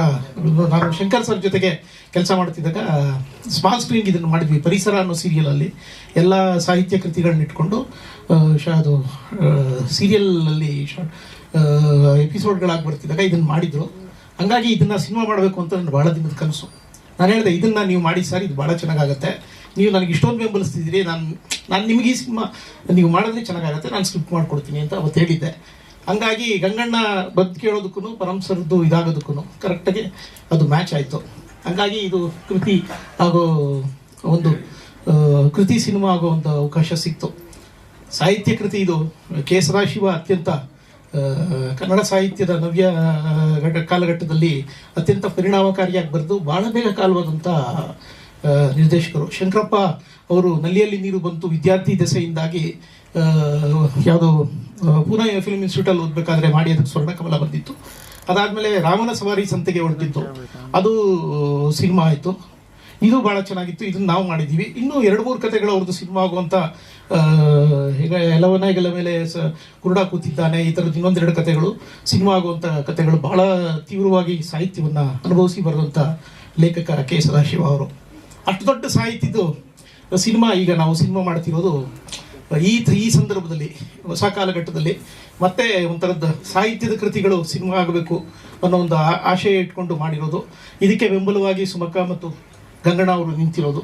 S14: ನಾನು ಶಂಕರ್ ಸರ್ ಜೊತೆಗೆ ಕೆಲಸ ಮಾಡ್ತಿದ್ದಾಗ ಸ್ಮಾಲ್ ಸ್ಕ್ರೀನ್ ಇದನ್ನು ಮಾಡಿದ್ವಿ, ಪರಿಸರ ಅನ್ನೋ ಸೀರಿಯಲಲ್ಲಿ ಎಲ್ಲ ಸಾಹಿತ್ಯ ಕೃತಿಗಳನ್ನ ಇಟ್ಕೊಂಡು ಶ- ಅದು ಸೀರಿಯಲಲ್ಲಿ ಎಪಿಸೋಡ್ಗಳಾಗಿ ಬರ್ತಿದ್ದಾಗ ಇದನ್ನು ಮಾಡಿದ್ರು. ಹಂಗಾಗಿ ಇದನ್ನ ಸಿನಿಮಾ ಮಾಡಬೇಕು ಅಂತ ನನ್ನ ಬಹಳ ದಿನದ ಕನಸು. ನಾನು ಹೇಳಿದೆ, ಇದನ್ನ ನೀವು ಮಾಡಿ ಸರ್, ಇದು ಭಾಳ ಚೆನ್ನಾಗಾಗತ್ತೆ. ನೀವು ನನಗೆ ಇಷ್ಟೊಂದು ಬೆಂಬಲಿಸ್ತಿದ್ದೀರಿ ನಾನು ನಾನು ನಿಮಗೆ ಈ ಸಿನಿಮಾ ನೀವು ಮಾಡಿದ್ರೆ ಚೆನ್ನಾಗಾಗುತ್ತೆ, ನಾನು ಸ್ಕ್ರಿಪ್ಟ್ ಮಾಡಿಕೊಡ್ತೀನಿ ಅಂತ ಅವತ್ತು ಹೇಳಿದ್ದೆ. ಹಂಗಾಗಿ ಗಂಗಣ್ಣ ಬದ್ ಕೇಳೋದಕ್ಕೂ ಪರಮ್ ಸರ್ದು ಇದಾಗೋದಕ್ಕೂ ಕರೆಕ್ಟಾಗಿ ಅದು ಮ್ಯಾಚ್ ಆಯಿತು. ಹಂಗಾಗಿ ಇದು ಕೃತಿ ಹಾಗೂ ಒಂದು ಕೃತಿ ಸಿನಿಮಾ ಆಗೋ ಒಂದು ಅವಕಾಶ ಸಿಕ್ತು. ಸಾಹಿತ್ಯ ಕೃತಿ ಇದು ಕೆ ಅತ್ಯಂತ ಕನ್ನಡ ಸಾಹಿತ್ಯದ ನವ್ಯ ಕಾಲಘಟ್ಟದಲ್ಲಿ ಅತ್ಯಂತ ಪರಿಣಾಮಕಾರಿಯಾಗಿ ಬರೆದು, ಬಹಳ ಬೇಗ ಕಾಲವಾದಂಥ ನಿರ್ದೇಶಕರು. ಶಂಕರಪ್ಪ ಅವರು ನಲ್ಲಿಯಲ್ಲಿ ನೀರು ಬಂತು ವಿದ್ಯಾರ್ಥಿ ದೆಸೆಯಿಂದಾಗಿ ಯಾವುದೋ ಪೂನಾ ಫಿಲ್ಮ್ ಇನ್ಸ್ಟಿಟ್ಯೂಟಲ್ಲಿ ಓದಬೇಕಾದ್ರೆ ಮಾಡಿ ಅದಕ್ಕೆ ಸ್ವರ್ಣಕಮಲ ಬಂದಿತ್ತು. ಅದಾದಮೇಲೆ ರಾಮನ ಸವಾರಿ ಸಂತೆಗೆ ಹೊರಟಿತ್ತು ಅದು, ಸಿನಿಮಾ ಆಯಿತು. ಇದು ಭಾಳ ಚೆನ್ನಾಗಿತ್ತು. ಇದನ್ನು ನಾವು ಮಾಡಿದ್ದೀವಿ. ಇನ್ನೂ ಎರಡು ಮೂರು ಕಥೆಗಳು ಅವ್ರದ್ದು ಸಿನಿಮಾ ಆಗುವಂಥ ಈಗ ಎಲವನಾಯಗಳ ಮೇಲೆ ಸ, ಕುರುಡ ಕೂತಿದ್ದಾನೆ. ಈ ಥರದ್ದು ಇನ್ನೊಂದೆರಡು ಕಥೆಗಳು ಸಿನಿಮಾ ಆಗುವಂಥ ಕಥೆಗಳು ಬಹಳ ತೀವ್ರವಾಗಿ ಸಾಹಿತ್ಯವನ್ನು ಅನುಭವಿಸಿ ಬರೆದಂಥ ಲೇಖಕ ಕೆ. ಸದಾಶಿವ ಅವರು. ಅಷ್ಟು ದೊಡ್ಡ ಸಾಹಿತ್ಯದ್ದು ಸಿನಿಮಾ ಈಗ ನಾವು ಸಿನಿಮಾ ಮಾಡ್ತಿರೋದು ಈ ಈ ಸಂದರ್ಭದಲ್ಲಿ ಹೊಸ ಕಾಲಘಟ್ಟದಲ್ಲಿ ಮತ್ತೆ ಒಂಥರದ ಸಾಹಿತ್ಯದ ಕೃತಿಗಳು ಸಿನಿಮಾ ಆಗಬೇಕು ಅನ್ನೋ ಒಂದು ಆಶಯ ಇಟ್ಕೊಂಡು ಮಾಡಿರೋದು. ಇದಕ್ಕೆ ಬೆಂಬಲವಾಗಿ ಸುಮಕ ಮತ್ತು ಗಂಗಣ್ಣ ಅವರು ನಿಂತಿರೋದು.